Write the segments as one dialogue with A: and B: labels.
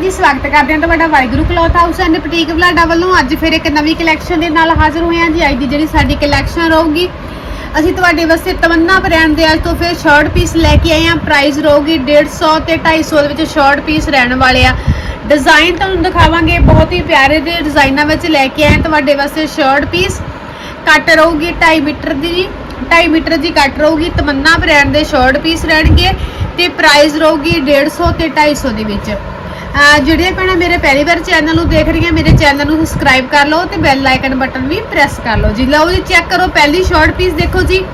A: ਜੀ ਸਵਾਗਤ ਕਰਦੇ ਹਾਂ ਤੁਹਾਡਾ Waheguru cloth house and boutique Balada ਵੱਲੋਂ। ਅੱਜ ਫਿਰ ਇੱਕ ਨਵੀਂ ਕਲੈਕਸ਼ਨ ਦੇ ਨਾਲ ਹਾਜ਼ਰ ਹੋਏ ਹਾਂ ਜੀ। ਅੱਜ ਦੀ ਜਿਹੜੀ ਸਾਡੀ ਕਲੈਕਸ਼ਨ ਰਹੂਗੀ, ਅਸੀਂ ਤੁਹਾਡੇ ਵਾਸਤੇ ਤਮੰਨਾ ਬ੍ਰਾਂਡ ਦੇ ਅੱਜ ਤੋਂ ਫਿਰ ਸ਼ਾਰਟ ਪੀਸ ਲੈ ਕੇ ਆਏ ਹਾਂ। ਪ੍ਰਾਈਸ ਰਹੂਗੀ 150 ਤੇ 250 ਦੇ ਵਿੱਚ ਸ਼ਾਰਟ ਪੀਸ ਰਹਿਣ ਵਾਲੇ ਆ। ਡਿਜ਼ਾਈਨ ਤੁਹਾਨੂੰ ਦਿਖਾਵਾਂਗੇ, ਬਹੁਤ ਹੀ ਪਿਆਰੇ ਦੇ ਡਿਜ਼ਾਈਨਾਂ ਵਿੱਚ ਲੈ ਕੇ ਆਏ ਹਾਂ ਤੁਹਾਡੇ ਵਾਸਤੇ ਸ਼ਾਰਟ ਪੀਸ ਕੱਟ ਰਹੂਗੀ 2.5 ਮੀਟਰ ਦੀ ਜੀ 2.5 ਮੀਟਰ ਦੀ ਕੱਟ ਰਹੂਗੀ, ਤਮੰਨਾ ਬ੍ਰਾਂਡ ਦੇ ਸ਼ਾਰਟ ਪੀਸ ਰਹਿਣਗੇ ਤੇ ਪ੍ਰਾਈਸ ਰਹੂਗੀ 150 ਤੇ 250 ਦੇ ਵਿੱਚ। ਜਿਹੜੀਆਂ ਭੈਣਾਂ ਮੇਰੇ ਪਹਿਲੀ ਵਾਰ ਚੈਨਲ ਨੂੰ ਦੇਖ ਰਹੀਆਂ ਮੇਰੇ ਚੈਨਲ ਨੂੰ ਸਬਸਕ੍ਰਾਈਬ ਕਰ ਲਓ ਤੇ ਬੈਲ ਆਈਕਨ ਬਟਨ ਵੀ ਪ੍ਰੈਸ ਕਰ ਲਓ ਜੀ। ਲਓ ਜੀ ਚੈੱਕ ਕਰੋ ਪਹਿਲੀ ਸ਼ਾਰਟ ਪੀਸ ਦੇਖੋ ਜੀ।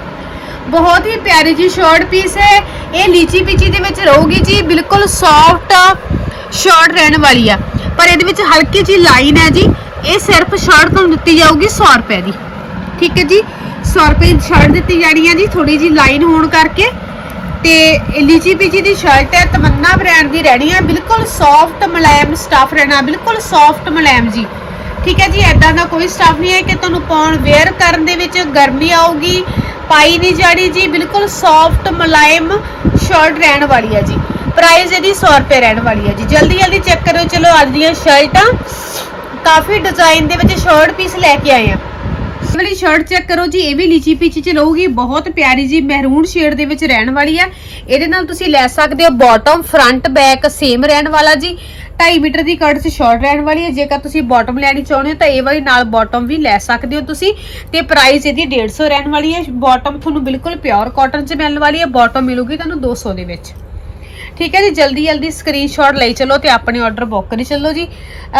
A: ਬਹੁਤ ਹੀ ਪਿਆਰੀ ਜੀ ਸ਼ਾਰਟ ਪੀਸ ਹੈ। ਇਹ ਲੀਚੀ ਪੀਚੀ ਦੇ ਵਿੱਚ ਰਹੂਗੀ ਜੀ, ਬਿਲਕੁਲ ਸੌਫਟ ਸ਼ਾਰਟ ਰਹਿਣ ਵਾਲੀ ਆ। ਪਰ ਇਹਦੇ ਵਿੱਚ ਹਲਕੀ ਜੀ ਲਾਈਨ ਹੈ ਜੀ, ਇਹ ਸਿਰਫ ਸ਼ਾਰਟ ਤੁਹਾਨੂੰ ਦਿੱਤੀ ਜਾਊਗੀ 100 ਰੁਪਏ ਦੀ। ਠੀਕ ਹੈ ਜੀ 100 ਰੁਪਏ ਦੀ ਸ਼ਰਟ ਦਿੱਤੀ ਜਾਣੀ ਹੈ ਜੀ ਥੋੜੀ ਜੀ ਲਾਈਨ ਹੋਣ ਕਰਕੇ। ਤੇ ਇਹ ਲੀਚੀ ਪੀਚੀ ਦੀ ਸ਼ਰਟ ਹੈ, ਤਮੰਨਾ ਬ੍ਰਾਂਡ ਦੀ ਰਹਿਣੀ ਹੈ। ਬਿਲਕੁਲ ਸੌਫਟ ਮੁਲਾਇਮ ਸਟਫ ਰਹਿਣਾ, ਬਿਲਕੁਲ ਸੌਫਟ ਮੁਲਾਇਮ ਜੀ। ਠੀਕ ਹੈ ਜੀ ਐਦਾਂ ਦਾ ਕੋਈ ਸਟਫ ਨਹੀਂ ਹੈ ਕਿ ਤੁਹਾਨੂੰ ਪਾਉਣ ਵੇਅਰ ਕਰਨ ਦੇ ਵਿੱਚ ਗਰਮੀ ਆਊਗੀ, ਪਾਈ ਨਹੀਂ ਜਾਣੀ ਜੀ। ਬਿਲਕੁਲ ਸੌਫਟ ਮੁਲਾਇਮ ਸ਼ਰਟ ਰਹਿਣ ਵਾਲੀ ਹੈ ਜੀ। ਪ੍ਰਾਈਸ ਇਹਦੀ 100 ਰੁਪਏ ਰਹਿਣ ਵਾਲੀ ਹੈ ਜੀ। ਜਲਦੀ ਜਲਦੀ ਚੈੱਕ ਕਰੋ ਚਲੋ ਅੱਜ ਦੀਆਂ ਸ਼ਰਟਾਂ, ਕਾਫੀ ਡਿਜ਼ਾਈਨ ਦੇ ਵਿੱਚ ਸ਼ਰਟ ਪੀਸ ਲੈ ਕੇ ਆਏ ਆ ਵਾਲੀ ਸ਼ਰਟ ਚੈੱਕ ਕਰੋ ਜੀ, ਇਹ ਵੀ ਲੀਚੀ ਪੀਚੀ ਚ ਰਹੂਗੀ, ਬਹੁਤ ਪਿਆਰੀ ਜੀ, ਮਹਿਰੂਨ ਸ਼ੇਡ ਦੇ ਵਿੱਚ ਰਹਿਣ ਵਾਲੀ ਹੈ ਇਹਦੇ ਨਾਲ ਤੁਸੀਂ ਲੈ ਸਕਦੇ ਹੋ ਬਾਟਮ ਫਰੰਟ ਬੈਕ ਸੇਮ ਰਹਿਣ ਵਾਲਾ ਜੀ। 2.5 ਮੀਟਰ ਦੀ ਕੱਟ ਚ ਸ਼ਾਰਟ ਰਹਿਣ ਵਾਲੀ ਹੈ ਜੇਕਰ ਤੁਸੀਂ ਬਾਟਮ ਲੈਣੀ ਚਾਹੁੰਦੇ ਹੋ ਤਾਂ ਇਹ ਵਾਲੀ ਨਾਲ ਬਾਟਮ ਵੀ ਲੈ ਸਕਦੇ ਹੋ ਤੁਸੀਂ। ਤੇ ਪ੍ਰਾਈਸ ਇਹਦੀ 150 ਰਹਿਣ ਵਾਲੀ ਹੈ ਬਾਟਮ ਤੁਹਾਨੂੰ ਬਿਲਕੁਲ ਪਿਓਰ ਕਾਟਨ ਚ ਮਿਲਣ ਵਾਲੀ ਹੈ ਬਾਟਮ ਮਿਲੂਗੀ ਤੁਹਾਨੂੰ 200 ਦੇ ਵਿੱਚ। ਠੀਕ ਹੈ ਜੀ, ਜਲਦੀ ਜਲਦੀ ਸਕਰੀਨਸ਼ਾਟ ਲਈ ਚੱਲੋ ਤੇ ਆਪਣੇ ਆਰਡਰ ਬੁੱਕ ਕਰੀ ਚੱਲੋ ਜੀ।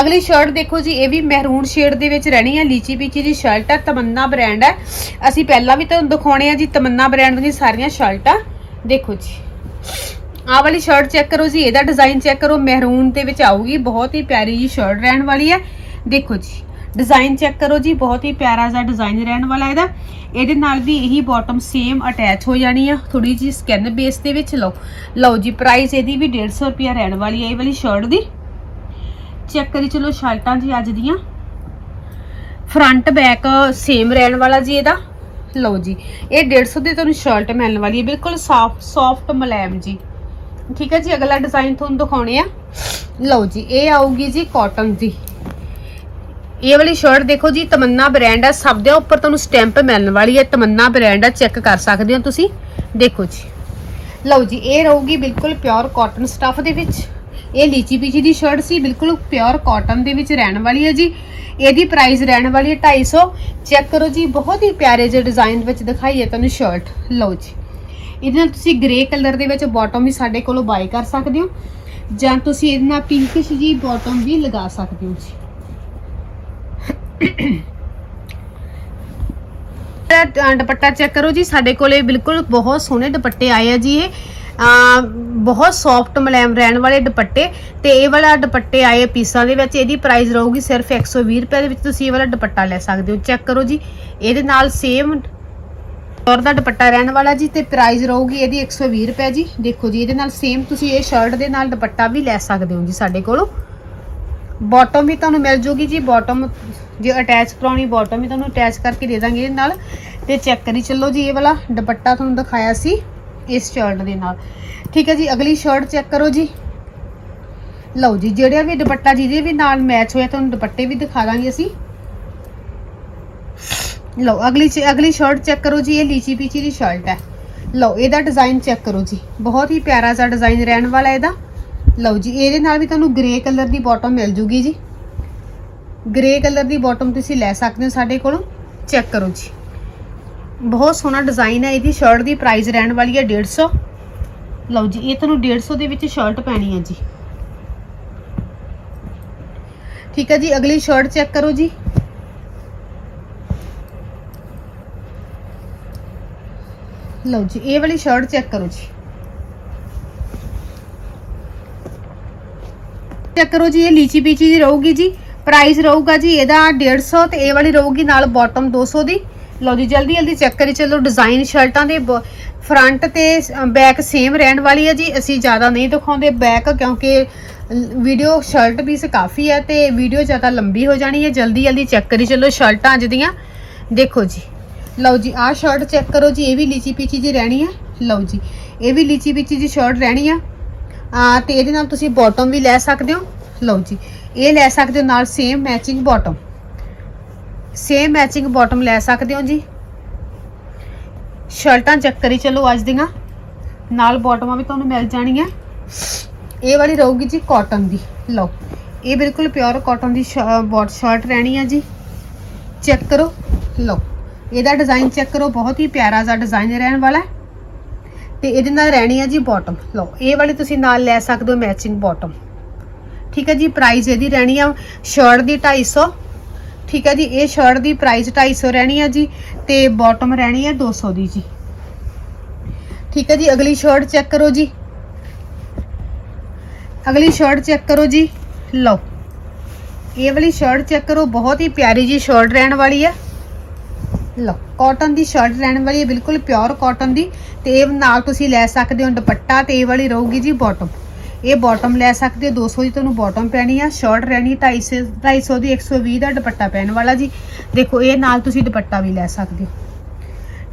A: ਅਗਲੀ ਸ਼ਰਟ ਦੇਖੋ ਜੀ, ਇਹ ਵੀ ਮਹਿਰੂਨ ਸ਼ੇਡ ਦੇ ਵਿੱਚ ਰਹਿਣੀ ਹੈ, ਲੀਚੀ ਪੀਚੀ ਦੀ ਸ਼ਰਟ ਹੈ, ਤਮੰਨਾ ਬ੍ਰਾਂਡ ਹੈ। ਅਸੀਂ ਪਹਿਲਾਂ ਵੀ ਤੁਹਾਨੂੰ ਦਿਖਾਉਣੇ ਆ ਜੀ, ਤਮੰਨਾ ਬ੍ਰਾਂਡ ਦੀਆਂ ਸਾਰੀਆਂ ਸ਼ਰਟਾਂ ਦੇਖੋ ਜੀ, ਆਹ ਵਾਲੀ ਸ਼ਰਟ ਚੈੱਕ ਕਰੋ ਜੀ, ਇਹਦਾ ਡਿਜ਼ਾਈਨ ਚੈੱਕ ਕਰੋ ਮਹਿਰੂਨ ਦੇ ਵਿੱਚ ਆਊਗੀ, ਬਹੁਤ ਹੀ ਪਿਆਰੀ ਜੀ ਸ਼ਰਟ ਰਹਿਣ ਵਾਲੀ ਹੈ। ਦੇਖੋ ਜੀ ਡਿਜ਼ਾਈਨ ਚੈੱਕ ਕਰੋ ਜੀ, ਬਹੁਤ ਹੀ ਪਿਆਰਾ ਜਿਹਾ ਡਿਜ਼ਾਈਨ ਰਹਿਣ ਵਾਲਾ ਇਹਦਾ। ਇਹਦੇ ਨਾਲ ਵੀ ਇਹੀ ਬਾਟਮ ਸੇਮ ਅਟੈਚ ਹੋ ਜਾਣੀ ਆ। ਥੋੜੀ ਜੀ ਸਕਿਨ ਬੇਸ ਦੇ ਵਿੱਚ ਲਓ। ਲਓ ਜੀ ਪ੍ਰਾਈਸ ਇਹਦੀ ਵੀ 150 ਰੁਪਿਆ ਰਹਿਣ ਵਾਲੀ ਹੈ ਇਹ ਵਾਲੀ ਸ਼ਰਟ ਦੀ। ਚੈੱਕ ਕਰੀ ਚਲੋ ਸ਼ਰਟਾਂ ਜੀ ਅੱਜ ਦੀਆਂ। ਫਰੰਟ ਬੈਕ ਸੇਮ ਰਹਿਣ ਵਾਲਾ ਜੀ ਇਹਦਾ। ਲਓ ਜੀ, ਇਹ 150 ਦੀ ਤੁਹਾਨੂੰ ਸ਼ਰਟ ਮਿਲਣ ਵਾਲੀ ਹੈ ਬਿਲਕੁਲ ਸਾਫ਼ ਸੌਫਟ ਮੁਲਾਇਮ ਜੀ। ਠੀਕ ਹੈ ਜੀ, ਅਗਲਾ ਡਿਜ਼ਾਈਨ ਤੁਹਾਨੂੰ ਦਿਖਾਉਣੇ ਆ। ਲਓ ਜੀ, ਇਹ ਆਊਗੀ ਜੀ ਕਾਟਨ ਦੀ। ਇਹ ਵਾਲੀ ਸ਼ਰਟ ਦੇਖੋ ਜੀ, ਤਮੰਨਾ ਬ੍ਰਾਂਡ ਹੈ ਸਭ ਦੇ ਉੱਪਰ ਤੁਹਾਨੂੰ ਸਟੈਂਪ ਮਿਲਣ ਵਾਲੀ ਹੈ ਤਮੰਨਾ ਬ੍ਰਾਂਡ ਹੈ ਚੈੱਕ ਕਰ ਸਕਦੇ ਹੋ ਤੁਸੀਂ। ਦੇਖੋ ਜੀ। ਲਓ ਜੀ, ਇਹ ਰਹੂਗੀ ਬਿਲਕੁਲ ਪਿਓਰ ਕਾਟਨ ਸਟਫ ਦੇ ਵਿੱਚ। ਇਹ ਲੀਚੀ ਪੀਚੀ ਦੀ ਸ਼ਰਟ ਸੀ, ਬਿਲਕੁਲ ਪਿਓਰ ਕਾਟਨ ਦੇ ਵਿੱਚ ਰਹਿਣ ਵਾਲੀ ਹੈ ਜੀ। ਇਹਦੀ ਪ੍ਰਾਈਸ ਰਹਿਣ ਵਾਲੀ ਹੈ 250 ਚੈੱਕ ਕਰੋ ਜੀ, ਬਹੁਤ ਹੀ ਪਿਆਰੇ ਜਿਹੇ ਡਿਜ਼ਾਈਨ ਵਿੱਚ ਦਿਖਾਈ ਹੈ ਤੁਹਾਨੂੰ ਸ਼ਰਟ ਲਓ ਜੀ। ਇਹਦੇ ਨਾਲ ਤੁਸੀਂ ਗ੍ਰੇ ਕਲਰ ਦੇ ਵਿੱਚ ਬਾਟਮ ਵੀ ਸਾਡੇ ਕੋਲੋਂ ਬਾਈ ਕਰ ਸਕਦੇ ਹੋ। ਜਾਂ ਤੁਸੀਂ ਇਹਦੇ ਨਾਲ ਪਿੰਕਿਸ਼ ਜੀ ਬਾਟਮ ਵੀ ਲਗਾ ਸਕਦੇ ਹੋ ਜੀ। ਦੁਪੱਟਾ ਚੈੱਕ ਕਰੋ ਜੀ, ਸਾਡੇ ਕੋਲੇ ਬਿਲਕੁਲ ਬਹੁਤ ਸੋਹਣੇ ਦੁਪੱਟੇ ਆਏ ਆ ਜੀ ਇਹ। ਬਹੁਤ ਸੌਫਟ ਮਲੈਮ ਰਹਿਣ ਵਾਲੇ ਦੁਪੱਟੇ ਤੇ ਇਹ ਵਾਲਾ ਦੁਪੱਟੇ ਆਏ ਪੀਸਾਂ ਦੇ ਵਿੱਚ। ਇਹਦੀ ਪ੍ਰਾਈਸ ਰਹੂਗੀ ਸਿਰਫ 120 ਰੁਪਏ ਦੇ ਵਿੱਚ। ਤੁਸੀਂ ਇਹ ਵਾਲਾ ਦੁਪੱਟਾ ਲੈ ਸਕਦੇ ਹੋ। ਚੈੱਕ ਕਰੋ ਜੀ, ਇਹਦੇ ਨਾਲ ਸੇਮ ਔਰ ਦਾ ਦੁਪੱਟਾ ਰਹਿਣ ਵਾਲਾ ਜੀ ਤੇ ਪ੍ਰਾਈਸ ਰਹੂਗੀ ਇਹਦੀ 120 ਰੁਪਏ ਜੀ। ਦੇਖੋ ਜੀ, ਇਹਦੇ ਨਾਲ ਸੇਮ ਤੁਸੀਂ ਇਹ ਸ਼ਰਟ ਦੇ ਨਾਲ ਦੁਪੱਟਾ ਵੀ ਲੈ ਸਕਦੇ ਹੋ ਜੀ ਸਾਡੇ ਕੋਲੋਂ। ਬਾਟਮ ਵੀ ਤੁਹਾਨੂੰ ਮਿਲ ਜੂਗੀ ਜੀ। ਬਾਟਮ ਜੇ ਅਟੈਚ ਕਰਾਉਣੀ ਬਾਟਮ ਵੀ ਤੁਹਾਨੂੰ ਅਟੈਚ ਕਰਕੇ ਦੇ ਦਾਂਗੇ ਇਹਦੇ ਨਾਲ। ਤੇ ਚੈੱਕ ਕਰੀ ਚੱਲੋ ਜੀ ਇਹ ਵਾਲਾ ਦੁਪੱਟਾ ਤੁਹਾਨੂੰ ਦਿਖਾਇਆ ਸੀ ਇਸ ਸ਼ਰਟ ਦੇ ਨਾਲ। ਠੀਕ ਹੈ ਜੀ, ਅਗਲੀ ਸ਼ਰਟ ਚੈੱਕ ਕਰੋ ਜੀ। ਲਓ ਜੀ, ਜਿਹੜਾ ਵੀ ਦੁਪੱਟਾ ਜਿਹਦੇ ਵੀ ਨਾਲ ਮੈਚ ਹੋਇਆ ਤੁਹਾਨੂੰ ਦੁਪੱਟੇ ਵੀ ਦਿਖਾ ਦਾਂਗੇ ਅਸੀਂ। ਲਓ, ਅਗਲੀ ਚ- ਅਗਲੀ ਸ਼ਰਟ ਚੈੱਕ ਕਰੋ ਜੀ, ਇਹ ਲੀਚੀ ਪੀਚੀ ਦੀ ਸ਼ਰਟ ਹੈ। ਲਓ, ਇਹਦਾ ਡਿਜ਼ਾਈਨ ਚੈੱਕ ਕਰੋ ਜੀ। ਬਹੁਤ ਹੀ ਪਿਆਰਾ ਜਿਹਾ ਡਿਜ਼ਾਈਨ ਰਹਿਣ ਵਾਲਾ ਇਹਦਾ। ਲਓ ਜੀ, ਇਹਦੇ ਨਾਲ ਵੀ ਤੁਹਾਨੂੰ ਗ੍ਰੇ ਕਲਰ ਦੀ ਬਾਟਮ ਮਿਲ ਜੂਗੀ ਜੀ। ਗ੍ਰੇ ਕਲਰ ਦੀ ਬਾਟਮ ਤੁਸੀਂ ਲੈ ਸਕਦੇ ਹੋ ਸਾਡੇ ਕੋਲੋਂ। ਚੈੱਕ ਕਰੋ ਜੀ। ਬਹੁਤ ਸੋਹਣਾ ਡਿਜ਼ਾਈਨ ਹੈ, ਇਹਦੀ ਸ਼ਰਟ ਦੀ ਪ੍ਰਾਈਸ ਰਹਿਣ ਵਾਲੀ ਹੈ 150 ਲਓ ਜੀ, ਇਹ ਤੁਹਾਨੂੰ 150 ਦੇ ਵਿੱਚ ਸ਼ਰਟ ਪੈਣੀ ਹੈ ਜੀ। ਠੀਕ ਹੈ ਜੀ, ਅਗਲੀ ਸ਼ਰਟ ਚੈੱਕ ਕਰੋ ਜੀ। ਲਓ ਜੀ, ਇਹ ਵਾਲੀ ਸ਼ਰਟ ਚੈੱਕ ਕਰੋ ਜੀ। ਚੈੱਕ ਕਰੋ ਜੀ, ਇਹ ਲੀਚੀ ਪੀਚੀ ਦੀ ਰਹੂਗੀ ਜੀ। ਪ੍ਰਾਈਸ ਰਹੂਗਾ ਜੀ, ਇਹਦਾ 150 ਤੇ ਇਹ ਵਾਲੀ ਰਹੂਗੀ ਨਾਲ ਬਾਟਮ 200 ਦੀ। ਲਓ ਜੀ, ਜਲਦੀ ਜਲਦੀ ਚੈੱਕ ਕਰੀ ਚੱਲੋ ਡਿਜ਼ਾਈਨ ਸ਼ਰਟਾਂ ਦੇ ਫਰੰਟ ਤੇ ਬੈਕ ਸੇਮ ਰਹਿਣ ਵਾਲੀ ਹੈ ਜੀ, ਅਸੀਂ ਜ਼ਿਆਦਾ ਨਹੀਂ ਦਿਖਾਉਂਦੇ ਬੈਕ ਕਿਉਂਕਿ ਵੀਡੀਓ ਸ਼ਰਟ ਪੀਸ ਕਾਫੀ ਹੈ ਤੇ ਵੀਡੀਓ ਜ਼ਿਆਦਾ ਲੰਬੀ ਹੋ ਜਾਣੀ ਹੈ। ਜਲਦੀ ਜਲਦੀ ਚੈੱਕ ਕਰੀ ਚੱਲੋ ਸ਼ਰਟਾਂ ਅੱਜ ਦੀਆਂ। ਦੇਖੋ ਜੀ, ਲਓ ਜੀ, ਆਹ ਸ਼ਰਟ ਚੈੱਕ ਕਰੋ ਜੀ, ਇਹ ਵੀ ਲੀਚੀ ਪੀਚੀ ਜੀ ਰਹਿਣੀ ਹੈ ਲਓ ਜੀ, ਇਹ ਵੀ ਲੀਚੀ ਪੀਚੀ ਜੀ ਸ਼ਰਟ ਰਹਿਣੀ ਆ। ਆ ਤੇ ਇਹਦੇ ਨਾਲ ਤੁਸੀਂ ਬਾਟਮ ਵੀ ਲੈ ਸਕਦੇ ਹੋ। ਲਓ ਜੀ ਇਹ ਲੈ ਸਕਦੇ ਹੋ ਨਾਲ same matching bottom same matching bottom ਲੈ ਸਕਦੇ ਹੋ ਜੀ। ਸ਼ਰਟਾਂ ਚੈੱਕ ਕਰੀ ਚਲੋ ਅੱਜ ਦੀਆਂ। ਨਾਲ ਬਾਟਮਾਂ ਵੀ ਤੁਹਾਨੂੰ ਮਿਲ ਜਾਣੀਆਂ। ਇਹ ਵਾਲੀ ਰਹੂਗੀ ਜੀ ਕਾਟਨ ਦੀ। ਲਓ, ਇਹ ਬਿਲਕੁਲ ਪਿਓਰ ਕਾਟਨ ਦੀ ਬੋਟ ਸ਼ਰਟ ਰਹਿਣੀ ਹੈ ਜੀ। ਚੈੱਕ ਕਰੋ। ਲਓ, ਇਹਦਾ ਡਿਜ਼ਾਈਨ ਚੈੱਕ ਕਰੋ। ਬਹੁਤ ਹੀ ਪਿਆਰਾ ਜਿਹਾ ਡਿਜ਼ਾਈਨ ਰਹਿਣ ਵਾਲਾ ਹੈ। ਤੇ ਇਹਦੇ ਨਾਲ ਰਹਿਣੀ ਹੈ ਜੀ ਬਾਟਮ ਲਓ, ਇਹ ਵਾਲੀ ਤੁਸੀਂ ਨਾਲ ਲੈ ਸਕਦੇ ਹੋ ਮੈਚਿੰਗ ਬਾਟਮ ਠੀਕ ਹੈ ਜੀ ਪ੍ਰਾਈਸ ਇਹਦੀ ਰਹਿਣੀ ਆ ਸ਼ਰਟ ਦੀ 250 ਠੀਕ ਹੈ ਜੀ, ਇਹ ਸ਼ਰਟ ਦੀ ਪ੍ਰਾਈਸ 250 ਰਹਿਣੀ ਆ ਜੀ ਤੇ ਬਾਟਮ ਰਹਿਣੀ ਹੈ 200 ਦੀ ਜੀ। ਠੀਕ ਹੈ ਜੀ, ਅਗਲੀ ਸ਼ਰਟ ਚੈੱਕ ਕਰੋ ਜੀ। ਅਗਲੀ ਸ਼ਰਟ ਚੈੱਕ ਕਰੋ ਜੀ। ਲਓ, ਇਹ ਵਾਲੀ ਸ਼ਰਟ ਚੈੱਕ ਕਰੋ, ਬਹੁਤ ਹੀ ਪਿਆਰੀ ਜੀ ਸ਼ਰਟ ਰਹਿਣ ਵਾਲੀ ਆ। ਲਓ ਕਾਟਨ ਦੀ ਸ਼ਰਟ ਰਹਿਣ ਵਾਲੀ ਹੈ ਬਿਲਕੁਲ ਪਿਓਰ ਕਾਟਨ ਦੀ ਤੇ ਇਹ ਨਾਲ ਤੁਸੀਂ ਲੈ ਸਕਦੇ ਹੋ ਦੁਪੱਟਾ ਤੇ ਇਹ ਵਾਲੀ ਰਹੂਗੀ ਜੀ ਬਾਟਮ ਇਹ ਬਾਟਮ ਲੈ ਸਕਦੇ ਹੋ। 200 ਦੀ ਤੁਹਾਨੂੰ ਬਾਟਮ ਪੈਣੀ ਆ ਸ਼ਰਟ ਰਹਿਣੀ 250 250 ਦੀ 120 ਦਾ ਦੁਪੱਟਾ ਪੈਣ ਵਾਲਾ ਜੀ। ਦੇਖੋ, ਇਹ ਨਾਲ ਤੁਸੀਂ ਦੁਪੱਟਾ ਵੀ ਲੈ ਸਕਦੇ ਹੋ।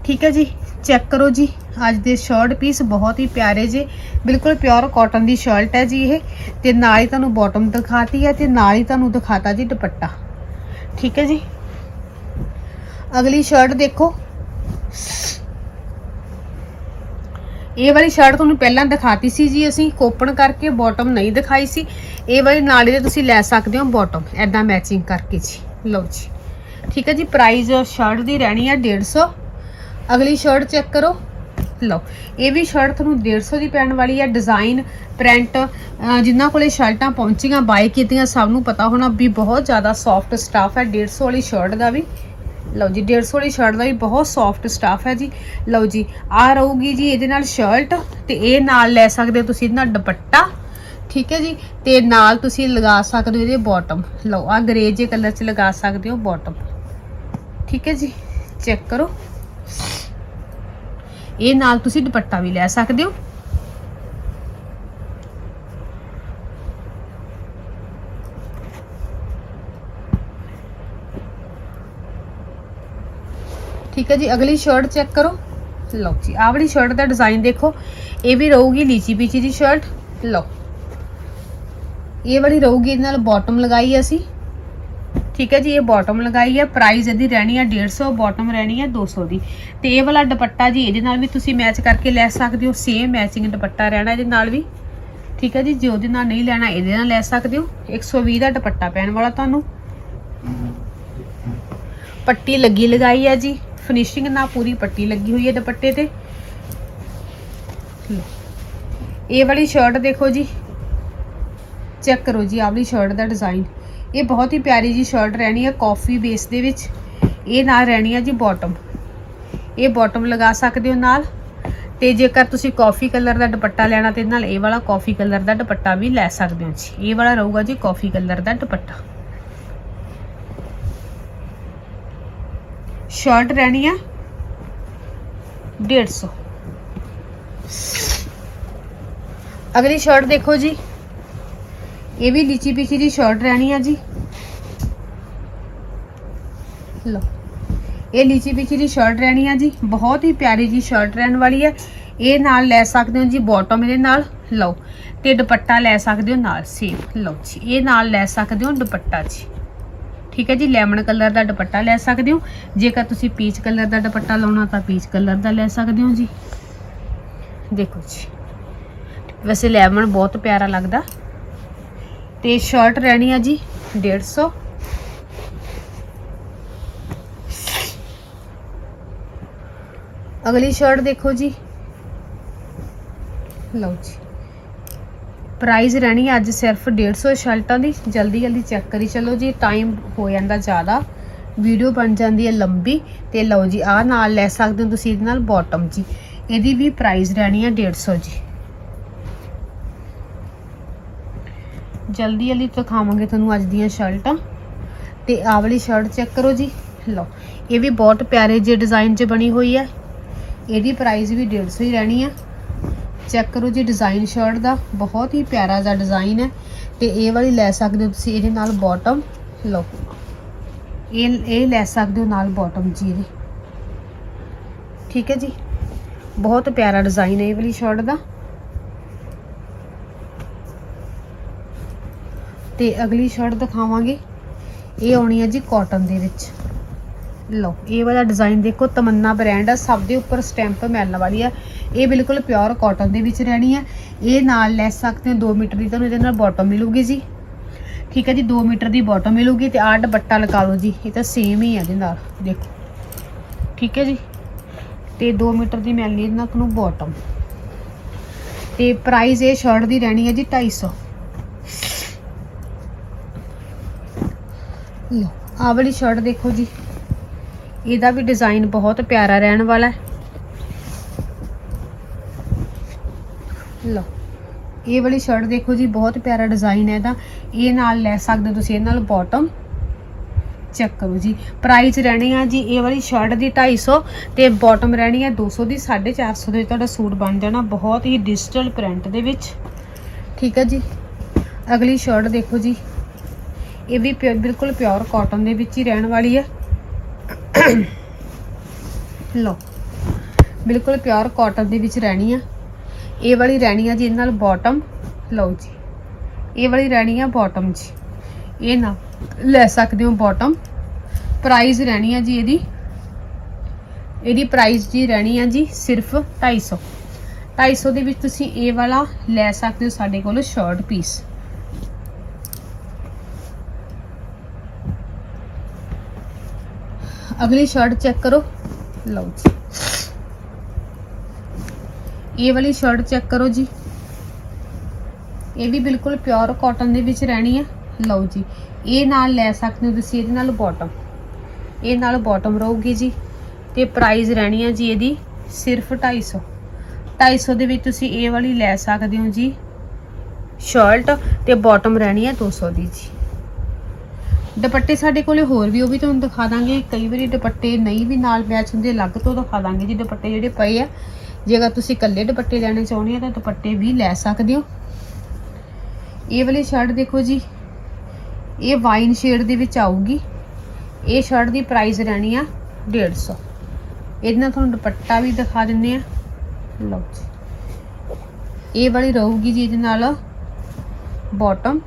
A: ਠੀਕ ਹੈ ਜੀ ਚੈੱਕ ਕਰੋ ਜੀ। ਅੱਜ ਦੇ ਸ਼ਰਟ ਪੀਸ ਬਹੁਤ ਹੀ ਪਿਆਰੇ ਜੇ। ਬਿਲਕੁਲ ਪਿਓਰ ਕਾਟਨ ਦੀ ਸ਼ਰਟ ਹੈ ਜੀ ਇਹ। ਤੇ ਨਾਲ ਹੀ ਤੁਹਾਨੂੰ ਬਾਟਮ ਦਿਖਾਤੀ ਹੈ ਤੇ ਨਾਲ ਹੀ ਤੁਹਾਨੂੰ ਦਿਖਾਤਾ ਜੀ ਦੁਪੱਟਾ। ਠੀਕ ਹੈ ਜੀ। ਅਗਲੀ ਸ਼ਰਟ ਦੇਖੋ। ਇਹ ਵਾਲੀ ਸ਼ਰਟ ਤੁਹਾਨੂੰ ਪਹਿਲਾਂ ਦਿਖਾਤੀ ਸੀ ਜੀ ਅਸੀਂ ਕੋਪਨ ਕਰਕੇ ਬਾਟਮ ਨਹੀਂ ਦਿਖਾਈ ਸੀ। ਇਹ ਵਾਲੀ ਨਾਲ ਹੀ ਤੁਸੀਂ ਲੈ ਸਕਦੇ ਹੋ ਬਾਟਮ ਐਦਾਂ ਮੈਚਿੰਗ ਕਰਕੇ ਜੀ। ਲਓ ਜੀ। ਠੀਕ ਹੈ ਜੀ ਪ੍ਰਾਈਸ ਸ਼ਰਟ ਦੀ ਰਹਿਣੀ ਹੈ 150 ਅਗਲੀ ਸ਼ਰਟ ਚੈੱਕ ਕਰੋ। ਲਓ, ਇਹ ਵੀ ਸ਼ਰਟ ਤੁਹਾਨੂੰ 150 ਦੀ ਪੈਣ ਵਾਲੀ ਹੈ ਡਿਜ਼ਾਈਨ ਪ੍ਰਿੰਟ ਜਿਨ੍ਹਾਂ ਕੋਲੇ ਸ਼ਰਟਾਂ ਪਹੁੰਚੀਆਂ ਬਾਏ ਕੀਤੀਆਂ, ਸਭ ਨੂੰ ਪਤਾ ਹੋਣਾ ਵੀ ਬਹੁਤ ਜ਼ਿਆਦਾ ਸੌਫਟ ਸਟਾਫ ਹੈ 150 ਵਾਲੀ ਸ਼ਰਟ ਦਾ ਵੀ। ਲਓ ਜੀ 150 ਵਾਲੀ ਸ਼ਰਟ ਦਾ ਵੀ ਬਹੁਤ ਸੌਫਟ ਸਟਾਫ ਹੈ ਜੀ। ਲਓ ਜੀ ਆ ਰਹੂਗੀ ਜੀ ਇਹਦੇ ਨਾਲ ਸ਼ਰਟ ਤੇ ਇਹ ਨਾਲ ਲੈ ਸਕਦੇ ਹੋ ਤੁਸੀਂ ਇਹਦੇ ਨਾਲ ਦੁਪੱਟਾ, ਠੀਕ ਹੈ ਜੀ? ਤੇ ਨਾਲ ਤੁਸੀਂ ਲਗਾ ਸਕਦੇ ਹੋ ਇਹਦੇ ਬਾਟਮ ਲਓ ਆ ਗ੍ਰੇ ਜੇ ਕਲਰ 'ਚ ਲਗਾ ਸਕਦੇ ਹੋ ਬਾਟਮ ਠੀਕ ਹੈ ਜੀ? ਚੈੱਕ ਕਰੋ। ਇਹ ਨਾਲ ਤੁਸੀਂ ਦੁਪੱਟਾ ਵੀ ਲੈ ਸਕਦੇ ਹੋ। ਠੀਕ ਹੈ ਜੀ, ਅਗਲੀ ਸ਼ਰਟ ਚੈੱਕ ਕਰੋ। ਲਓ ਜੀ, ਆਹ ਵਾਲੀ ਸ਼ਰਟ ਦਾ ਡਿਜ਼ਾਈਨ ਦੇਖੋ। ਇਹ ਵੀ ਰਹੂਗੀ ਲੀਚੀ ਪੀਚੀ ਦੀ ਸ਼ਰਟ ਲਓ। ਇਹ ਵਾਲੀ ਰਹੂਗੀ ਇਹਦੇ ਨਾਲ ਬਾਟਮ ਲਗਾਈ ਅਸੀਂ। ਠੀਕ ਹੈ ਜੀ, ਇਹ ਬਾਟਮ ਲਗਾਈ ਹੈ। ਪ੍ਰਾਈਸ ਇਹਦੀ ਰਹਿਣੀ ਹੈ 150 ਬਾਟਮ ਰਹਿਣੀ ਹੈ 200 ਦੀ। ਤੇ ਇਹ ਵਾਲਾ ਦੁਪੱਟਾ ਜੀ, ਇਹਦੇ ਨਾਲ ਵੀ ਤੁਸੀਂ ਮੈਚ ਕਰਕੇ ਲੈ ਸਕਦੇ ਹੋ। ਸੇਮ ਮੈਚਿੰਗ ਦੁਪੱਟਾ ਰਹਿਣਾ ਇਹਦੇ ਨਾਲ ਵੀ। ਠੀਕ ਹੈ ਜੀ, ਜੇ ਉਹਦੇ ਨਾਲ ਨਹੀਂ ਲੈਣਾ, ਇਹਦੇ ਨਾਲ ਲੈ ਸਕਦੇ ਹੋ। 120 ਦਾ ਦੁਪੱਟਾ ਪੈਣ ਵਾਲਾ ਤੁਹਾਨੂੰ। ਪੱਟੀ ਲੱਗੀ ਲਗਾਈ ਹੈ ਜੀ। ਫਿਨਿਸ਼ਿੰਗ ਨਾਲ ਪੂਰੀ ਪੱਟੀ ਲੱਗੀ ਹੋਈ ਹੈ ਦੁਪੱਟੇ ਤੇ। ਇਹ ਵਾਲੀ ਸ਼ਰਟ ਦੇਖੋ ਜੀ। ਚੈੱਕ ਕਰੋ ਜੀ, ਆਹ ਸ਼ਰਟ ਦਾ ਡਿਜ਼ਾਈਨ ਇਹ ਬਹੁਤ ਹੀ ਪਿਆਰੀ ਜੀ ਸ਼ਰਟ ਰਹਿਣੀ ਹੈ ਕਾਫੀ ਬੇਸ ਦੇ ਵਿੱਚ। ਇਹ ਨਾਲ ਰਹਿਣੀ ਹੈ ਜੀ ਬਾਟਮ ਇਹ ਬਾਟਮ ਲਗਾ ਸਕਦੇ ਹੋ ਨਾਲ। ਤੇ ਜੇਕਰ ਤੁਸੀਂ ਕਾਫੀ ਕਲਰ ਦਾ ਦੁਪੱਟਾ ਲੈਣਾ, ਤੇ ਨਾਲ ਇਹ ਵਾਲਾ ਕਾਫੀ ਕਲਰ ਦਾ ਦੁਪੱਟਾ ਵੀ ਲੈ ਸਕਦੇ ਹੋ ਜੀ। ਇਹ ਵਾਲਾ ਰਹੂਗਾ ਜੀ ਕਾਫੀ ਕਲਰ ਦਾ ਦੁਪੱਟਾ। ਸ਼ਰਟ ਰਹਿਣੀ ਆ। 150 ਅਗਲੀ ਸ਼ਰਟ ਦੇਖੋ ਜੀ। ਇਹ ਵੀ ਲੀਚੀ ਪੀਚੀ ਦੀ ਸ਼ਰਟ ਰਹਿਣੀ ਆ ਜੀ। ਲਓ। ਇਹ ਲੀਚੀ ਪੀਚੀ ਦੀ ਸ਼ਰਟ ਰਹਿਣੀ ਆ ਜੀ। ਬਹੁਤ ਹੀ ਪਿਆਰੀ ਜੀ ਸ਼ਰਟ ਰਹਿਣ ਵਾਲੀ ਹੈ ਇਹ ਨਾਲ ਲੈ ਸਕਦੇ ਹੋ ਜੀ ਬਾਟਮ ਇਹਦੇ ਨਾਲ। ਲਓ। ਤੇ ਦੁਪੱਟਾ ਲੈ ਸਕਦੇ ਹੋ ਨਾਲ। ਸੇਮ ਲਓ ਜੀ। ਇਹ ਨਾਲ ਲੈ ਸਕਦੇ ਹੋ ਦੁਪੱਟਾ ਜੀ। ਠੀਕ ਹੈ ਜੀ ਲੈਮਨ ਕਲਰ ਦਾ ਦੁਪੱਟਾ ਲੈ ਸਕਦੇ ਹੋ। ਜੇਕਰ ਤੁਸੀਂ ਪੀਚ ਕਲਰ ਦਾ ਦੁਪੱਟਾ ਲਾਉਣਾ ਤਾਂ ਪੀਚ ਕਲਰ ਦਾ ਲੈ ਸਕਦੇ ਹੋ ਜੀ। ਦੇਖੋ ਜੀ। ਵੈਸੇ ਲੈਮਨ ਬਹੁਤ ਪਿਆਰਾ ਲੱਗਦਾ। ਤੇ ਸ਼ਰਟ ਰਹਿਣੀ ਆ ਜੀ 150 ਅਗਲੀ ਸ਼ਰਟ ਦੇਖੋ ਜੀ। ਲਓ ਜੀ। ਪ੍ਰਾਈਸ ਰਹਿਣੀ ਅੱਜ ਸਿਰਫ 150 ਸ਼ਰਟਾਂ ਦੀ। ਜਲਦੀ ਜਲਦੀ ਚੈੱਕ ਕਰੀ ਚਲੋ ਜੀ। ਟਾਈਮ ਹੋ ਜਾਂਦਾ ਜ਼ਿਆਦਾ। ਵੀਡੀਓ ਬਣ ਜਾਂਦੀ ਹੈ ਲੰਬੀ। ਤੇ ਲਓ ਜੀ, ਆਹ ਨਾਲ ਲੈ ਸਕਦੇ ਹੋ ਤੁਸੀਂ ਇਹਦੇ ਨਾਲ ਬਾਟਮ ਜੀ। ਇਹਦੀ ਵੀ ਪ੍ਰਾਈਸ ਰਹਿਣੀ ਹੈ 150 ਜੀ। ਜਲਦੀ ਜਲਦੀ ਦਿਖਾਵਾਂਗੇ ਤੁਹਾਨੂੰ ਅੱਜ ਦੀਆਂ ਸ਼ਰਟਾਂ। ਤੇ ਆਹ ਵਾਲੀ ਸ਼ਰਟ ਚੈੱਕ ਕਰੋ ਜੀ। ਲਓ, ਇਹ ਵੀ ਬਹੁਤ ਪਿਆਰੇ ਜਿਹੇ ਡਿਜ਼ਾਈਨ 'ਚ ਬਣੀ ਹੋਈ ਹੈ ਇਹਦੀ ਪ੍ਰਾਈਸ ਵੀ 150 ਹੀ ਰਹਿਣੀ ਹੈ ਚੈੱਕ ਕਰੋ ਜੀ ਡਿਜ਼ਾਈਨ ਸ਼ਰਟ ਦਾ ਬਹੁਤ ਹੀ ਪਿਆਰਾ ਜਿਹਾ ਡਿਜ਼ਾਈਨ ਹੈ ਤੇ ਇਹ ਵਾਲੀ ਲੈ ਸਕਦੇ ਹੋ ਤੁਸੀਂ ਇਹਦੇ ਨਾਲ ਬਾਟਮ ਲਓ। ਇਹ ਇਹ ਲੈ ਸਕਦੇ ਹੋ ਨਾਲ ਬਾਟਮ ਜੀ ਇਹਦੇ। ਠੀਕ ਹੈ ਜੀ? ਬਹੁਤ ਪਿਆਰਾ ਡਿਜ਼ਾਈਨ ਹੈ ਇਹ ਵਾਲੀ ਸ਼ਰਟ ਦਾ। ਤੇ ਅਗਲੀ ਸ਼ਰਟ ਦਿਖਾਵਾਂਗੇ। ਇਹ ਆਉਣੀ ਹੈ ਜੀ ਕਾਟਨ ਦੇ ਵਿੱਚ। ਲਓ, ਇਹ ਵਾਲਾ ਡਿਜ਼ਾਈਨ ਦੇਖੋ, ਤਮੰਨਾ ਬ੍ਰਾਂਡ ਆ, ਸਭ ਦੇ ਉੱਪਰ ਸਟੈਂਪ ਮਿਲਣ ਵਾਲੀ ਆ। ਇਹ ਬਿਲਕੁਲ ਪਿਓਰ ਕਾਟਨ ਦੇ ਵਿੱਚ ਰਹਿਣੀ ਹੈ। ਇਹ ਨਾਲ ਲੈ ਸਕਦੇ ਹੋ 2 ਮੀਟਰ ਦੀ, ਤੁਹਾਨੂੰ ਇਹਦੇ ਨਾਲ ਬਾਟਮ ਮਿਲੂਗੀ ਜੀ। ਠੀਕ ਹੈ ਜੀ 2 ਮੀਟਰ ਦੀ ਬਾਟਮ ਮਿਲੂਗੀ ਤੇ ਆਹ ਦੁਪੱਟਾ ਲਗਾ ਲਓ ਜੀ, ਇਹ ਤਾਂ ਸੇਮ ਹੀ ਹੈ ਇਹਦੇ ਨਾਲ, ਦੇਖੋ। ਠੀਕ ਹੈ ਜੀ, ਤੇ 2 ਮੀਟਰ ਦੀ ਮਿਲਣੀ ਇਹਦੇ ਨਾਲ ਤੁਹਾਨੂੰ ਬਾਟਮ ਤੇ ਪ੍ਰਾਈਸ ਇਹ ਸ਼ਰਟ ਦੀ ਰਹਿਣੀ ਹੈ ਜੀ 250 ਲਓ, ਆਹ ਵਾਲੀ ਸ਼ਰਟ ਦੇਖੋ ਜੀ, ਇਹਦਾ ਵੀ ਡਿਜ਼ਾਈਨ ਬਹੁਤ ਪਿਆਰਾ ਰਹਿਣ ਵਾਲਾ ਹੈ ਲਓ ਇਹ ਵਾਲੀ ਸ਼ਰਟ ਦੇਖੋ ਜੀ, ਬਹੁਤ ਪਿਆਰਾ ਡਿਜ਼ਾਈਨ ਹੈ ਇਹਦਾ। ਇਹ ਨਾਲ ਲੈ ਸਕਦੇ ਤੁਸੀਂ, ਇਹ ਨਾਲ ਬਾਟਮ ਚੈੱਕ ਕਰੋ ਜੀ। ਪ੍ਰਾਈਸ ਰਹਿਣੀ ਆ ਜੀ, ਇਹ ਵਾਲੀ ਸ਼ਰਟ ਦੀ 250 ਤੇ ਬਾਟਮ ਰਹਿਣੀ ਆ 200 ਦੀ 450 ਦੇ ਵਿੱਚ ਤੁਹਾਡਾ ਸੂਟ ਬਣ ਜਾਣਾ ਬਹੁਤ ਹੀ ਡਿਜੀਟਲ ਪ੍ਰਿੰਟ ਦੇ ਵਿੱਚ। ਠੀਕ ਹੈ ਜੀ। ਅਗਲੀ ਸ਼ਰਟ ਦੇਖੋ ਜੀ। ਇਹ ਵੀ ਪਿਓ- ਬਿਲਕੁਲ ਪਿਓਰ ਕਾਟਨ ਦੇ ਵਿੱਚ ਹੀ ਰਹਿਣ ਵਾਲੀ ਹੈ ਲਓ। ਬਿਲਕੁਲ ਪਿਓਰ ਕਾਟਨ ਦੇ ਵਿੱਚ ਰਹਿਣੀ ਆ। ਇਹ ਵਾਲੀ ਰਹਿਣੀ ਆ ਜੀ ਇਹਦੇ ਨਾਲ ਬਾਟਮ ਲਓ ਜੀ। ਇਹ ਵਾਲੀ ਰਹਿਣੀ ਆ ਬਾਟਮ ਜੀ। ਇਹ ਨਾ ਲੈ ਸਕਦੇ ਹੋ ਬਾਟਮ ਪ੍ਰਾਈਸ ਰਹਿਣੀ ਆ ਜੀ ਇਹਦੀ। ਇਹਦੀ ਪ੍ਰਾਈਸ ਜੀ ਰਹਿਣੀ ਆ ਜੀ ਸਿਰਫ 250 250 ਦੇ ਵਿੱਚ ਤੁਸੀਂ ਇਹ ਵਾਲਾ ਲੈ ਸਕਦੇ ਹੋ ਸਾਡੇ ਕੋਲ ਸ਼ਰਟ ਪੀਸ ਅਗਲੀ ਸ਼ਰਟ ਚੈੱਕ ਕਰੋ। ਲਓ ਜੀ। ਇਹ ਵਾਲੀ ਸ਼ਰਟ ਚੈੱਕ ਕਰੋ ਜੀ। ਇਹ ਵੀ ਬਿਲਕੁਲ ਪਿਓਰ ਕਾਟਨ ਦੇ ਵਿੱਚ ਰਹਿਣੀ ਹੈ ਲਓ ਜੀ, ਇਹ ਨਾਲ ਲੈ ਸਕਦੇ ਹੋ ਤੁਸੀਂ, ਇਹਦੇ ਨਾਲ ਬਾਟਮ ਇਹ ਨਾਲ ਬਾਟਮ ਰਹੂਗੀ ਜੀ। ਤੇ ਪ੍ਰਾਈਸ ਰਹਿਣੀ ਹੈ ਜੀ ਇਹਦੀ ਸਿਰਫ 250 250 ਦੇ ਵਿੱਚ ਤੁਸੀਂ ਇਹ ਵਾਲੀ ਲੈ ਸਕਦੇ ਹੋ ਜੀ। ਸ਼ਰਟ ਤੇ ਬਾਟਮ ਰਹਿਣੀ ਹੈ 200 ਦੀ ਜੀ। ਦੁਪੱਟੇ ਸਾਡੇ ਕੋਲੇ ਹੋਰ ਵੀ, ਉਹ ਵੀ ਤੁਹਾਨੂੰ ਦਿਖਾ ਦਾਂਗੇ। ਕਈ ਵਾਰੀ ਦੁਪੱਟੇ ਨਹੀਂ ਵੀ ਨਾਲ ਮੈਚ ਹੁੰਦੇ, ਅਲੱਗ ਤੋਂ ਦਿਖਾ ਦਾਂਗੇ ਜੀ, ਦੁਪੱਟੇ ਜਿਹੜੇ ਪਏ ਆ। ਜੇ ਅਗਰ ਤੁਸੀਂ ਇਕੱਲੇ ਦੁਪੱਟੇ ਲੈਣੇ ਚਾਹੁੰਦੇ ਹੋ ਤਾਂ ਦੁਪੱਟੇ ਵੀ ਲੈ ਸਕਦੇ ਹੋ। ਇਹ ਵਾਲੀ ਸ਼ਰਟ ਦੇਖੋ ਜੀ, ਇਹ ਵਾਈਨ ਸ਼ੇਡ ਦੇ ਵਿੱਚ ਆਊਗੀ। ਇਹ ਸ਼ਰਟ ਦੀ ਪ੍ਰਾਈਸ ਰਹਿਣੀ ਆ 150 ਇਹਦੇ ਨਾਲ ਤੁਹਾਨੂੰ ਦੁਪੱਟਾ ਵੀ ਦਿਖਾ ਦਿੰਨੇ ਆ। ਲਓ ਜੀ। ਇਹ ਵਾਲੀ ਰਹੂਗੀ ਜੀ ਇਹਦੇ ਨਾਲ ਬਾਟਮ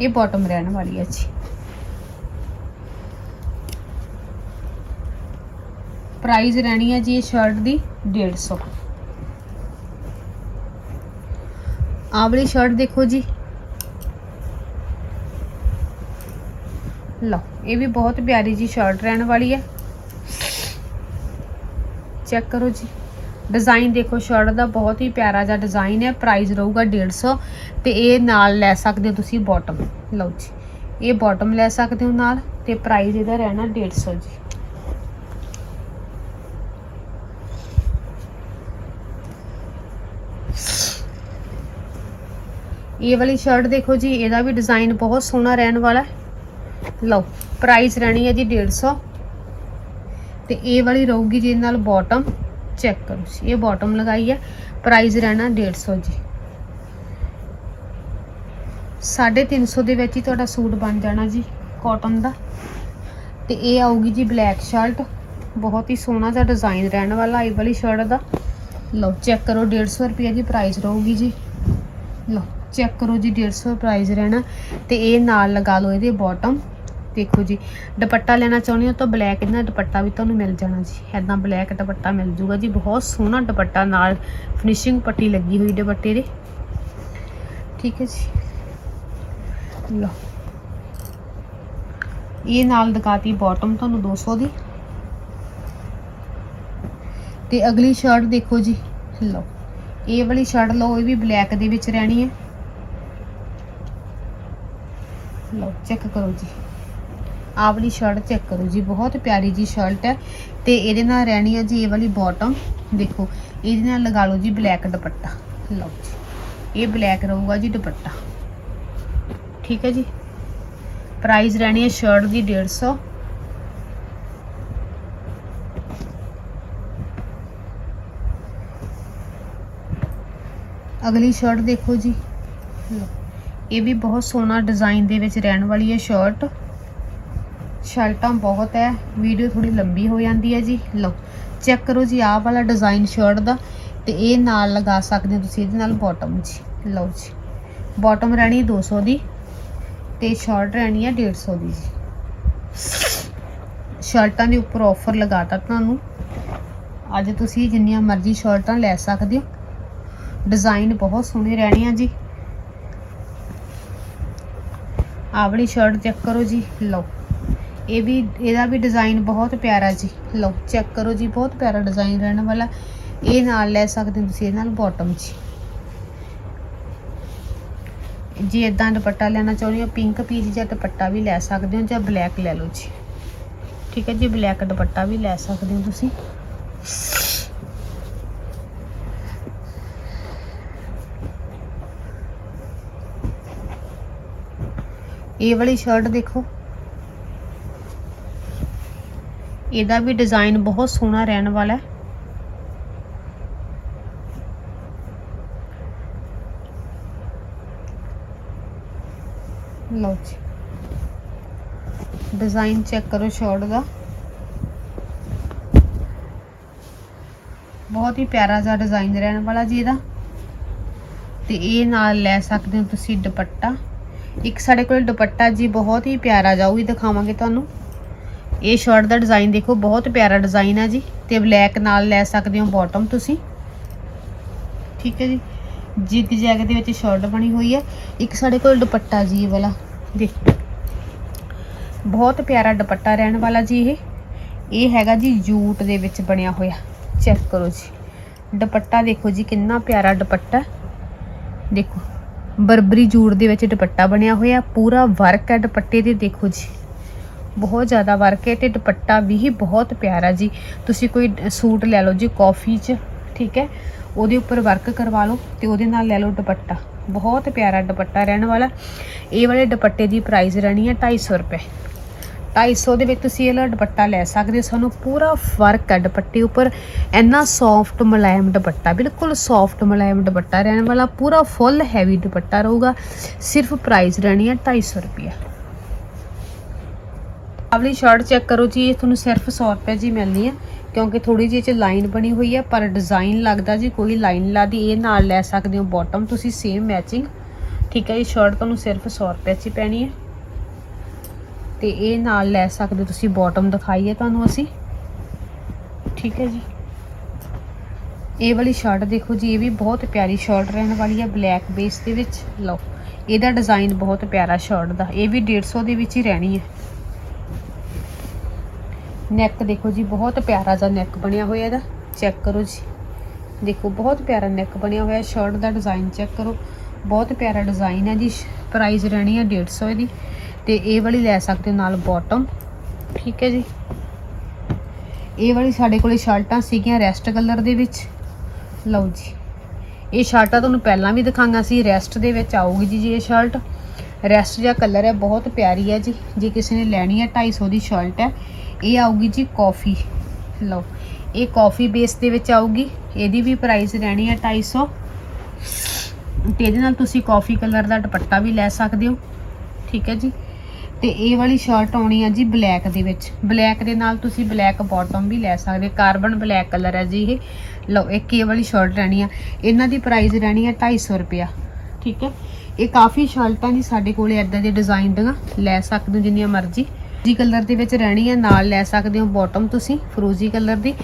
A: ਇਹ ਬਾਟਮ ਰਹਿਣ ਵਾਲੀ ਹੈ ਜੀ। ਪ੍ਰਾਈਸ ਰਹਿਣੀ ਹੈ ਜੀ ਇਹ ਸ਼ਰਟ ਦੀ 150 ਆਹ ਵਾਲੀ ਸ਼ਰਟ ਦੇਖੋ ਜੀ। ਲਓ, ਇਹ ਵੀ ਬਹੁਤ ਪਿਆਰੀ ਜੀ ਸ਼ਰਟ ਰਹਿਣ ਵਾਲੀ ਹੈ। ਚੈੱਕ ਕਰੋ ਜੀ। ਡਿਜ਼ਾਈਨ ਦੇਖੋ, ਸ਼ਰਟ ਦਾ ਬਹੁਤ ਹੀ ਪਿਆਰਾ ਜਿਹਾ ਡਿਜ਼ਾਈਨ ਹੈ। ਪ੍ਰਾਈਸ ਰਹੂਗਾ 150 ਤੇ ਇਹ ਨਾਲ ਲੈ ਸਕਦੇ ਹੋ ਤੁਸੀਂ ਬਾਟਮ ਲਓ ਜੀ, ਇਹ ਬਾਟਮ ਲੈ ਸਕਦੇ ਹੋ ਨਾਲ ਤੇ ਪ੍ਰਾਈਸ ਇਹਦਾ ਰਹਿਣਾ 150 ਜੀ। ਇਹ ਵਾਲੀ ਸ਼ਰਟ ਦੇਖੋ ਜੀ, ਇਹਦਾ ਵੀ ਡਿਜ਼ਾਈਨ ਬਹੁਤ ਸੋਹਣਾ ਰਹਿਣ ਵਾਲਾ ਲਓ ਪ੍ਰਾਈਸ ਰਹਿਣੀ ਹੈ ਜੀ 150 ਤੇ ਇਹ ਵਾਲੀ ਰਹੂਗੀ ਜੀ ਨਾਲ ਬਾਟਮ ਚੈੱਕ ਕਰੋ ਜੀ, ਇਹ ਬਾਟਮ ਲਗਾਈ ਹੈ ਪ੍ਰਾਈਸ ਰਹਿਣਾ 150 ਜੀ। 350 ਦੇ ਵਿੱਚ ਹੀ ਤੁਹਾਡਾ ਸੂਟ ਬਣ ਜਾਣਾ ਜੀ ਕਾਟਨ ਦਾ। ਤੇ ਇਹ ਆਊਗੀ ਜੀ ਬਲੈਕ ਸ਼ਰਟ ਬਹੁਤ ਹੀ ਸੋਹਣਾ ਜਿਹਾ ਡਿਜ਼ਾਈਨ ਰਹਿਣ ਵਾਲਾ ਇਹ ਵਾਲੀ ਸ਼ਰਟ ਦਾ। ਲਓ ਚੈੱਕ ਕਰੋ 150 ਰੁਪਏ ਦੀ ਪ੍ਰਾਈਸ ਰਹੂਗੀ ਜੀ। ਲਓ ਚੈੱਕ ਕਰੋ ਜੀ 150 ਪ੍ਰਾਈਸ ਰਹਿਣਾ ਤੇ ਇਹ ਨਾਲ ਲਗਾ ਲਓ ਇਹਦੇ ਬਾਟਮ ਦੇਖੋ ਜੀ, ਦੁਪੱਟਾ ਲੈਣਾ ਚਾਹੁੰਦੇ ਹੋ ਤਾਂ ਬਲੈਕ ਇਹਨਾਂ ਦੁਪੱਟਾ ਵੀ ਤੁਹਾਨੂੰ ਮਿਲ ਜਾਣਾ ਜੀ। ਐਦਾਂ ਬਲੈਕ ਦੁਪੱਟਾ ਮਿਲ ਜੂਗਾ ਜੀ, ਬਹੁਤ ਸੋਹਣਾ ਦੁਪੱਟਾ ਨਾਲ ਫਿਨਿਸ਼ਿੰਗ ਪੱਟੀ ਲੱਗੀ ਹੋਈ ਦੁਪੱਟੇ ਦੇ। ਠੀਕ ਹੈ ਜੀ। ਲਓ। ਇਹ ਨਾਲ ਦਿਖਾਤੀ ਬਾਟਮ ਤੁਹਾਨੂੰ 200 ਦੀ। ਤੇ ਅਗਲੀ ਸ਼ਰਟ ਦੇਖੋ ਜੀ, ਲਓ। ਇਹ ਵਾਲੀ ਸ਼ਰਟ ਲਓ, ਇਹ ਵੀ ਬਲੈਕ ਦੇ ਵਿੱਚ ਰਹਿਣੀ ਹੈ। ਲਓ ਚੈੱਕ ਕਰੋ ਜੀ। ਆਹ ਵਾਲੀ ਸ਼ਰਟ ਚੈੱਕ ਕਰੋ ਜੀ, ਬਹੁਤ ਪਿਆਰੀ ਜੀ ਸ਼ਰਟ ਹੈ। ਤੇ ਇਹਦੇ ਨਾਲ ਰਹਿਣੀ ਹੈ ਜੀ ਇਹ ਵਾਲੀ ਬਾਟਮ ਦੇਖੋ, ਇਹਦੇ ਨਾਲ ਲਗਾ ਲਓ ਜੀ ਬਲੈਕ ਦੁਪੱਟਾ। ਲਓ ਜੀ, ਇਹ ਬਲੈਕ ਰਹੂਗਾ ਜੀ ਦੁਪੱਟਾ। ਠੀਕ ਹੈ ਜੀ? ਪ੍ਰਾਈਸ ਰਹਿਣੀ ਹੈ ਸ਼ਰਟ ਦੀ 150 ਅਗਲੀ ਸ਼ਰਟ ਦੇਖੋ ਜੀ। ਲਓ। ਇਹ ਵੀ ਬਹੁਤ ਸੋਹਣਾ ਡਿਜ਼ਾਈਨ ਦੇ ਵਿੱਚ ਰਹਿਣ ਵਾਲੀ ਹੈ ਸ਼ਰਟ ਸ਼ਰਟਾਂ ਬਹੁਤ ਹੈ। ਵੀਡੀਓ ਥੋੜੀ ਲੰਬੀ ਹੋ ਜਾਂਦੀ ਹੈ ਜੀ। ਲਓ ਚੈੱਕ ਕਰੋ ਜੀ ਆਹ ਵਾਲਾ ਡਿਜ਼ਾਈਨ ਸ਼ਰਟ ਦਾ। ਤੇ ਇਹ ਨਾਲ ਲਗਾ ਸਕਦੇ ਹੋ ਤੁਸੀਂ, ਇਹਦੇ ਨਾਲ ਬਾਟਮ ਜੀ। ਲਓ ਜੀ ਬਾਟਮ ਰਹਿਣੀ 200 ਦੀ ਤੇ ਸ਼ਰਟ ਰਹਿਣੀ ਆ 150 ਦੀ ਜੀ। ਸ਼ਰਟਾਂ ਦੇ ਉੱਪਰ ਆਫਰ ਲਗਾਤਾ ਤੁਹਾਨੂੰ। ਅੱਜ ਤੁਸੀਂ ਜਿੰਨੀਆਂ ਮਰਜ਼ੀ ਸ਼ਰਟਾਂ ਲੈ ਸਕਦੇ ਹੋ। ਡਿਜ਼ਾਈਨ ਬਹੁਤ ਸੋਹਣੇ ਰਹਿਣੇ ਆ ਜੀ। ਆਹ ਸ਼ਰਟ ਚੈੱਕ ਕਰੋ ਜੀ, ਲਓ। ਇਹ ਵੀ, ਇਹਦਾ ਵੀ ਡਿਜ਼ਾਈਨ ਬਹੁਤ ਪਿਆਰਾ ਜੀ। ਲਓ ਚੈੱਕ ਕਰੋ ਜੀ, ਬਹੁਤ ਪਿਆਰਾ ਡਿਜ਼ਾਈਨ ਰਹਿਣ ਵਾਲਾ। ਇਹ ਨਾਲ ਲੈ ਸਕਦੇ ਹੋ ਤੁਸੀਂ, ਇਹ ਨਾਲ ਬਾਟਮ ਜੀ। ਜੇ ਇਦਾਂ ਦੁਪੱਟਾ ਲੈਣਾ ਚਾਹੁੰਦੇ ਹੋ ਪਿੰਕ ਪੀਸ ਜਾਂ ਦੁਪੱਟਾ ਵੀ ਲੈ ਸਕਦੇ ਹੋ, ਜਾਂ ਬਲੈਕ ਲੈ ਲਓ ਜੀ। ਠੀਕ ਹੈ ਜੀ ਬਲੈਕ ਦੁਪੱਟਾ ਵੀ ਲੈ ਸਕਦੇ ਹੋ ਤੁਸੀਂ। ਇਹ ਵਾਲੀ ਸ਼ਰਟ ਦੇਖੋ। ਇਹਦਾ ਵੀ ਡਿਜ਼ਾਈਨ ਬਹੁਤ ਸੋਹਣਾ ਰਹਿਣ ਵਾਲਾ ਹੈ। ਲਓ ਜੀ। ਡਿਜ਼ਾਈਨ ਚੈੱਕ ਕਰੋ ਸ਼ਰਟ ਦਾ। ਬਹੁਤ ਹੀ ਪਿਆਰਾ ਜਿਹਾ ਡਿਜ਼ਾਈਨ ਰਹਿਣ ਵਾਲਾ ਜੀ ਇਹਦਾ। ਤੇ ਇਹ ਨਾਲ ਲੈ ਸਕਦੇ ਹੋ ਤੁਸੀਂ ਦੁਪੱਟਾ। ਇੱਕ ਸਾਡੇ ਕੋਲ ਦੁਪੱਟਾ ਜੀ ਬਹੁਤ ਹੀ ਪਿਆਰਾ ਜਿਹਾ ਉਹ ਦਿਖਾਵਾਂਗੇ ਤੁਹਾਨੂੰ। ਇਹ ਸ਼ਰਟ ਦਾ ਡਿਜ਼ਾਈਨ ਦੇਖੋ, ਬਹੁਤ ਪਿਆਰਾ ਡਿਜ਼ਾਈਨ ਹੈ ਜੀ। ਤੇ ਬਲੈਕ ਨਾਲ ਲੈ ਸਕਦੇ ਹੋ ਬਾਟਮ ਤੁਸੀਂ। ਠੀਕ ਹੈ ਜੀ। ਜਿਗ ਜੈਗ ਦੇ ਵਿੱਚ ਸ਼ਰਟ ਬਣੀ ਹੋਈ ਹੈ ਇੱਕ ਸਾਡੇ ਕੋਲ ਦੁਪੱਟਾ ਜੀ ਇਹ ਵਾਲਾ, ਦੇਖੋ। ਬਹੁਤ ਪਿਆਰਾ ਦੁਪੱਟਾ ਰਹਿਣ ਵਾਲਾ ਜੀ ਇਹ। ਇਹ ਹੈਗਾ ਜੀ ਜੂਟ ਦੇ ਵਿੱਚ ਬਣਿਆ ਹੋਇਆ। ਚੈੱਕ ਕਰੋ ਜੀ। ਦੁਪੱਟਾ ਦੇਖੋ ਜੀ, ਕਿੰਨਾ ਪਿਆਰਾ ਦੁਪੱਟਾ। ਦੇਖੋ। ਬਰਬਰੀ ਜੂੜ ਦੇ ਵਿੱਚ ਦੁਪੱਟਾ ਬਣਿਆ ਹੋਇਆ, ਪੂਰਾ ਵਰਕ ਹੈ ਦੁਪੱਟੇ ਦੇ, ਦੇਖੋ ਜੀ। ਬਹੁਤ ਜ਼ਿਆਦਾ ਵਰਕ ਹੈ ਤੇ ਦੁਪੱਟਾ ਵੀ ਬਹੁਤ ਪਿਆਰਾ ਜੀ। ਤੁਸੀਂ ਕੋਈ ਸੂਟ ਲੈ ਲਓ ਜੀ, ਕਾਫੀ 'ਚ, ਠੀਕ ਹੈ? ਉਹਦੇ ਉੱਪਰ ਵਰਕ ਕਰਵਾ ਲਓ ਤੇ ਉਹਦੇ ਨਾਲ ਲੈ ਲਓ ਦੁਪੱਟਾ। ਬਹੁਤ ਪਿਆਰਾ ਦੁਪੱਟਾ ਰਹਿਣ ਵਾਲਾ। ਇਹ ਵਾਲੇ ਦੁਪੱਟੇ ਦੀ ਪ੍ਰਾਈਸ ਰਹਿਣੀ ਹੈ 250 ਰੁਪਏ। 250 ਦੇ ਵਿੱਚ ਤੁਸੀਂ ਇਹ ਵਾਲਾ ਦੁਪੱਟਾ ਲੈ ਸਕਦੇ ਹੋ। ਸਾਨੂੰ ਪੂਰਾ ਫ਼ਰਕ ਹੈ ਦੁਪੱਟੇ ਉੱਪਰ। ਇੰਨਾ ਸੌਫਟ ਮੁਲਾਇਮ ਦੁਪੱਟਾ, ਬਿਲਕੁਲ ਸੌਫਟ ਮੁਲਾਇਮ ਦੁਪੱਟਾ। ਰਹਿਣ ਵਾਲਾ ਪੂਰਾ ਫੁੱਲ ਹੈਵੀ ਦੁਪੱਟਾ ਰਹੂਗਾ। ਸਿਰਫ ਪ੍ਰਾਈਸ ਰਹਿਣੀ ਹੈ 250 ਰੁਪਏ ਆਵਲੀ ਸ਼ਰਟ ਚੈੱਕ ਕਰੋ ਜੀ, ਇਹ ਤੁਹਾਨੂੰ ਸਿਰਫ 100 ਰੁਪਏ ਜੀ ਮਿਲਣੀ ਹੈ। ਕਿਉਂਕਿ ਥੋੜੀ ਜਿਹੀ ਚ ਲਾਈਨ ਬਣੀ ਹੋਈ ਹੈ, ਪਰ ਡਿਜ਼ਾਈਨ ਲੱਗਦਾ ਜੀ, ਕੋਈ ਲਾਈਨ ਲਾਦੀ ਇਹ ਨਾਲ ਲੈ ਸਕਦੇ ਹੋ। ਬਾਟਮ ਤੁਸੀਂ ਸੇਮ ਮੈਚਿੰਗ ਠੀਕ ਹੈ, ਇਹ ਸ਼ਰਟ ਤੁਹਾਨੂੰ ਸਿਰਫ 100 ਰੁਪਏ ਚ ਹੀ ਪੈਣੀ ਹੈ। ਤੇ ਇਹ ਨਾਲ ਲੈ ਸਕਦੇ ਹੋ ਤੁਸੀਂ ਬਾਟਮ ਦਿਖਾਈ ਹੈ ਤੁਹਾਨੂੰ ਅਸੀਂ। ਠੀਕ ਹੈ ਜੀ। ਇਹ ਵਾਲੀ ਸ਼ਰਟ ਦੇਖੋ ਜੀ, ਇਹ ਵੀ ਬਹੁਤ ਪਿਆਰੀ ਸ਼ਰਟ ਰਹਿਣ ਵਾਲੀ ਹੈ ਬਲੈਕ ਬੇਸ ਦੇ ਵਿੱਚ। ਲਓ, ਇਹਦਾ ਡਿਜ਼ਾਈਨ ਬਹੁਤ ਪਿਆਰਾ ਸ਼ਰਟ ਦਾ। ਇਹ ਵੀ 150 ਦੇ ਵਿੱਚ ਹੀ ਰਹਿਣੀ ਹੈ। ਨੈਕ ਦੇਖੋ ਜੀ, ਬਹੁਤ ਪਿਆਰਾ ਜਿਹਾ ਨੈਕ ਬਣਿਆ ਹੋਇਆ ਇਹਦਾ। ਚੈੱਕ ਕਰੋ ਜੀ। ਦੇਖੋ, ਬਹੁਤ ਪਿਆਰਾ ਨੈਕ ਬਣਿਆ ਹੋਇਆ ਸ਼ਰਟ ਦਾ ਡਿਜ਼ਾਈਨ ਚੈੱਕ ਕਰੋ। ਬਹੁਤ ਪਿਆਰਾ ਡਿਜ਼ਾਈਨ ਹੈ ਜੀ। ਪ੍ਰਾਈਸ ਰਹਿਣੀ ਹੈ 150 ਇਹਦੀ। ਤੇ ਇਹ ਵਾਲੀ ਲੈ ਸਕਦੇ ਹੋ ਨਾਲ ਬਾਟਮ ਠੀਕ ਹੈ ਜੀ। ਇਹ ਵਾਲੀ ਸਾਡੇ ਕੋਲੇ ਸ਼ਰਟਾਂ ਸੀਗੀਆਂ ਰੈਸਟ ਕਲਰ ਦੇ ਵਿੱਚ। ਲਓ ਜੀ, ਇਹ ਸ਼ਰਟਾਂ ਤੁਹਾਨੂੰ ਪਹਿਲਾਂ ਵੀ ਦਿਖਾਈਆਂ ਸੀ ਰੈਸਟ ਦੇ ਵਿੱਚ ਆਊਗੀ ਜੀ ਜੀ ਇਹ ਸ਼ਰਟ। ਰੈਸਟ ਜਿਹਾ ਕਲਰ ਹੈ, ਬਹੁਤ ਪਿਆਰੀ ਹੈ ਜੀ। ਜੇ ਕਿਸੇ ਨੇ ਲੈਣੀ ਹੈ 250 ਦੀ ਸ਼ਰਟ ਹੈ। ਇਹ ਆਊਗੀ ਜੀ ਕਾਫੀ ਲਓ, ਇਹ ਕਾਫੀ ਬੇਸ ਦੇ ਵਿੱਚ ਆਊਗੀ। ਇਹਦੀ ਵੀ ਪ੍ਰਾਈਸ ਰਹਿਣੀ ਹੈ 250 ਤੇ ਇਹਦੇ ਨਾਲ ਤੁਸੀਂ ਕਾਫੀ ਕਲਰ ਦਾ ਦੁਪੱਟਾ ਵੀ ਲੈ ਸਕਦੇ ਹੋ। ਠੀਕ ਹੈ ਜੀ। ਤੇ ਇਹ ਵਾਲੀ ਸ਼ਰਟ ਆਉਣੀ ਹੈ ਜੀ ਬਲੈਕ ਦੇ ਵਿੱਚ। ਬਲੈਕ ਦੇ ਨਾਲ ਤੁਸੀਂ ਬਲੈਕ ਬਾਟਮ ਵੀ ਲੈ ਸਕਦੇ ਕਾਰਬਨ ਬਲੈਕ ਕਲਰ ਹੈ ਜੀ ਇਹ। ਲਓ, ਇੱਕ ਇਹ ਵਾਲੀ ਸ਼ਰਟ ਰਹਿਣੀ ਆ। ਇਹਨਾਂ ਦੀ ਪ੍ਰਾਈਸ ਰਹਿਣੀ ਹੈ 250 ਰੁਪਿਆ ਠੀਕ ਹੈ? ਇਹ ਕਾਫੀ ਸ਼ਰਟਾਂ ਦੀ ਸਾਡੇ ਕੋਲੇ ਐਦਾਂ ਦੇ ਡਿਜ਼ਾਈਨ ਦੀਆਂ। ਲੈ ਸਕਦੇ ਹੋ ਜਿੰਨੀਆਂ ਮਰਜ਼ੀ। ਜੀ ਕਲਰ ਦੇ ਵਿੱਚ ਰਹਿਣੀ ਹੈ ਨਾਲ ਲੈ ਸਕਦੇ ਹੋ ਬਾਟਮ ਤੁਸੀਂ ਫਰੋਜ਼ੀ ਕਲਰ ਦੀ।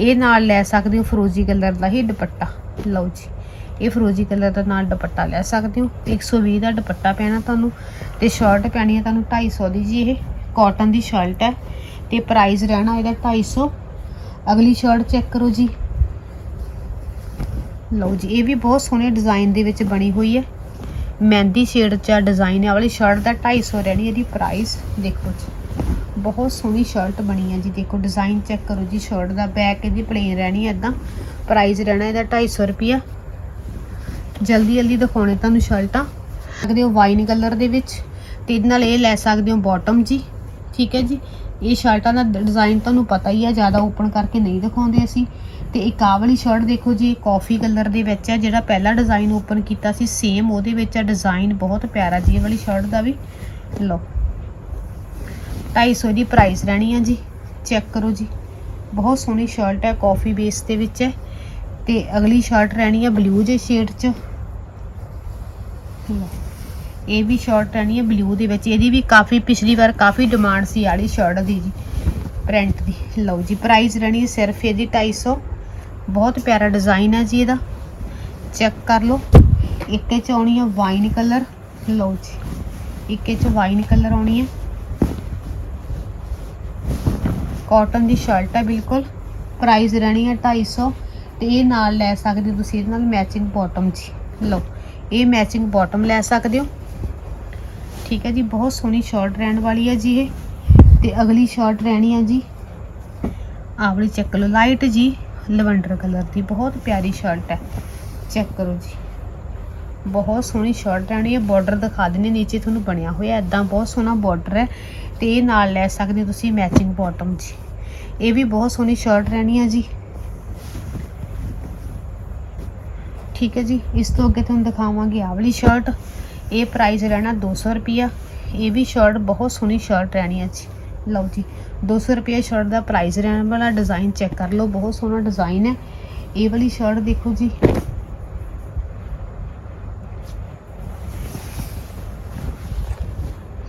A: ਇਹ ਨਾਲ ਲੈ ਸਕਦੇ ਹੋ ਫਰੋਜ਼ੀ ਕਲਰ ਦਾ ਹੀ ਦੁਪੱਟਾ। ਲਓ ਜੀ। ਇਹ ਫਰੋਜ਼ੀ ਕਲਰ ਦਾ ਨਾਲ ਦੁਪੱਟਾ ਲੈ ਸਕਦੇ ਹੋ। 120 ਦਾ ਦੁਪੱਟਾ ਪੈਣਾ ਤੁਹਾਨੂੰ ਤੇ ਸ਼ਰਟ ਪੈਣੀ ਹੈ ਤੁਹਾਨੂੰ 250 ਦੀ ਜੀ ਇਹ। ਕਾਟਨ ਦੀ ਸ਼ਰਟ ਹੈ ਤੇ ਪ੍ਰਾਈਸ ਰਹਿਣਾ ਇਹਦਾ 250 ਅਗਲੀ ਸ਼ਰਟ ਚੈੱਕ ਕਰੋ ਜੀ। ਲਓ ਜੀ, ਇਹ ਵੀ ਬਹੁਤ ਸੋਹਣੇ ਡਿਜ਼ਾਈਨ ਦੇ ਵਿੱਚ ਬਣੀ ਹੋਈ ਹੈ। ਮਹਿੰਦੀ ਸ਼ੇਡ 'ਚ ਡਿਜ਼ਾਈਨ ਹੈ ਵਾਲੀ ਸ਼ਰਟ ਦਾ 250 ਰਹਿਣੀ ਇਹਦੀ ਪ੍ਰਾਈਸ ਦੇਖੋ ਜੀ, ਬਹੁਤ ਸੋਹਣੀ ਸ਼ਰਟ ਬਣੀ ਹੈ ਜੀ। ਦੇਖੋ ਡਿਜ਼ਾਈਨ ਚੈੱਕ ਕਰੋ ਜੀ ਸ਼ਰਟ ਦਾ ਬੈਕ ਇਹਦੀ ਪਲੇਨ ਰਹਿਣੀ ਹੈ ਇਦਾਂ ਪ੍ਰਾਈਸ ਰਹਿਣਾ ਇਹਦਾ 250 ਰੁਪਿਆ ਜਲਦੀ ਜਲਦੀ ਦਿਖਾਉਣੇ ਤੁਹਾਨੂੰ ਸ਼ਰਟਾਂ ਸਕਦੇ ਹੋ ਵਾਈਨ ਕਲਰ ਦੇ ਵਿੱਚ। ਤੇ ਇਹਦੇ ਨਾਲ ਇਹ ਲੈ ਸਕਦੇ ਹੋ ਬਾਟਮ ਜੀ। ਠੀਕ ਹੈ ਜੀ? ਇਹ ਸ਼ਰਟਾਂ ਦਾ ਡਿਜ਼ਾਈਨ ਤੁਹਾਨੂੰ ਪਤਾ ਹੀ ਹੈ ਜ਼ਿਆਦਾ ਓਪਨ ਕਰਕੇ ਨਹੀਂ ਦਿਖਾਉਂਦੇ ਅਸੀਂ। ਤੇ ਇੱਕ ਆਹ ਵਾਲੀ ਸ਼ਰਟ ਦੇਖੋ ਜੀ ਕਾਫੀ ਕਲਰ ਦੇ ਵਿੱਚ ਹੈ ਜਿਹੜਾ ਪਹਿਲਾ ਡਿਜ਼ਾਈਨ ਓਪਨ ਕੀਤਾ ਸੀ ਸੇਮ ਉਹਦੇ ਵਿੱਚ ਹੈ ਡਿਜ਼ਾਈਨ ਬਹੁਤ ਪਿਆਰਾ ਜੀ ਇਹ ਵਾਲੀ ਸ਼ਰਟ ਦਾ ਵੀ। ਲਓ। 250 ਦੀ ਪ੍ਰਾਈਸ ਰਹਿਣੀ ਹੈ ਜੀ। ਚੈੱਕ ਕਰੋ ਜੀ। ਬਹੁਤ ਸੋਹਣੀ ਸ਼ਰਟ ਹੈ ਕਾਫੀ ਬੇਸ ਦੇ ਵਿੱਚ ਹੈ। ਤੇ ਅਗਲੀ ਸ਼ਰਟ ਰਹਿਣੀ ਹੈ ਬਲੂ ਜੇ ਸ਼ੇਡ 'ਚ। ਇਹ ਵੀ ਸ਼ਰਟ ਰਹਿਣੀ ਹੈ ਬਲੂ ਦੇ ਵਿੱਚ। ਇਹਦੀ ਵੀ ਕਾਫੀ ਪਿਛਲੀ ਵਾਰ ਕਾਫੀ ਡਿਮਾਂਡ ਸੀ ਆੜੀ ਸ਼ਰਟ ਦੀ ਜੀ ਪ੍ਰਿੰਟ ਦੀ। ਲਓ ਜੀ ਪ੍ਰਾਈਸ ਰਹਿਣੀ ਹੈ ਸਿਰਫ ਇਹਦੀ 250 ਬਹੁਤ ਪਿਆਰਾ ਡਿਜ਼ਾਈਨ ਹੈ ਜੀ ਇਹਦਾ। ਚੈੱਕ ਕਰ ਲਓ। ਇੱਕ ਚ ਆਉਣੀ ਹੈ ਵਾਈਨ ਕਲਰ ਲਓ ਜੀ, ਇੱਕ ਚ ਵਾਈਨ ਕਲਰ ਆਉਣੀ ਹੈ ਕਾਟਨ ਦੀ ਸ਼ਰਟ ਹੈ ਬਿਲਕੁਲ। ਪ੍ਰਾਈਸ ਰਹਿਣੀ ਹੈ 250 ਤੇ ਇਹ ਨਾਲ ਲੈ ਸਕਦੇ ਹੋ ਤੁਸੀਂ ਇਹਦੇ ਨਾਲ ਮੈਚਿੰਗ ਬਾਟਮ ਜੀ। ਲਓ, ਇਹ ਮੈਚਿੰਗ ਬਾਟਮ ਲੈ ਸਕਦੇ ਹੋ। ਠੀਕ ਹੈ ਜੀ, ਬਹੁਤ ਸੋਹਣੀ ਸ਼ਰਟ ਰਹਿਣ ਵਾਲੀ ਹੈ ਜੀ ਇਹ। ਤੇ ਅਗਲੀ ਸ਼ਰਟ ਰਹਿਣੀ ਹੈ ਜੀ ਆਵਲੀ ਵਾਲੀ ਚੱਕ ਲਓ ਲਾਈਟ ਜੀ, ਲਵੈਂਡਰ ਕਲਰ ਦੀ। ਬਹੁਤ ਪਿਆਰੀ ਸ਼ਰਟ ਹੈ। ਚੈੱਕ ਕਰੋ ਜੀ। ਬਹੁਤ ਸੋਹਣੀ ਸ਼ਰਟ ਰਹਿਣੀ ਹੈ। ਬਾਰਡਰ ਦਿਖਾ ਦਿੰਨੇ ਨੀਚੇ ਤੁਹਾਨੂੰ ਬਣਿਆ ਹੋਇਆ ਐਦਾਂ ਬਹੁਤ ਸੋਹਣਾ ਬਾਰਡਰ ਹੈ। ਤੇ ਇਹ ਨਾਲ ਲੈ ਸਕਦੇ ਹੋ ਤੁਸੀਂ ਮੈਚਿੰਗ ਬਾਟਮ ਜੀ। ਇਹ ਵੀ ਬਹੁਤ ਸੋਹਣੀ ਸ਼ਰਟ ਰਹਿਣੀ ਹੈ ਜੀ। ਠੀਕ ਹੈ ਜੀ, ਇਸ ਤੋਂ ਅੱਗੇ ਤੁਹਾਨੂੰ ਦਿਖਾਵਾਂਗੇ ਆਹ ਵਾਲੀ ਸ਼ਰਟ ਇਹ ਪ੍ਰਾਈਸ ਰਹਿਣਾ 200 ਰੁਪਿਆ ਇਹ ਵੀ ਸ਼ਰਟ ਬਹੁਤ ਸੋਹਣੀ ਸ਼ਰਟ ਰਹਿਣੀ ਹੈ ਜੀ। ਲਓ ਜੀ 200 ਰੁਪਏ ਸ਼ਰਟ ਦਾ ਪ੍ਰਾਈਸ ਰਹਿਣ ਵਾਲਾ ਡਿਜ਼ਾਈਨ ਚੈੱਕ ਕਰ ਲਓ, ਬਹੁਤ ਸੋਹਣਾ ਡਿਜ਼ਾਈਨ ਹੈ। ਇਹ ਵਾਲੀ ਸ਼ਰਟ ਦੇਖੋ ਜੀ।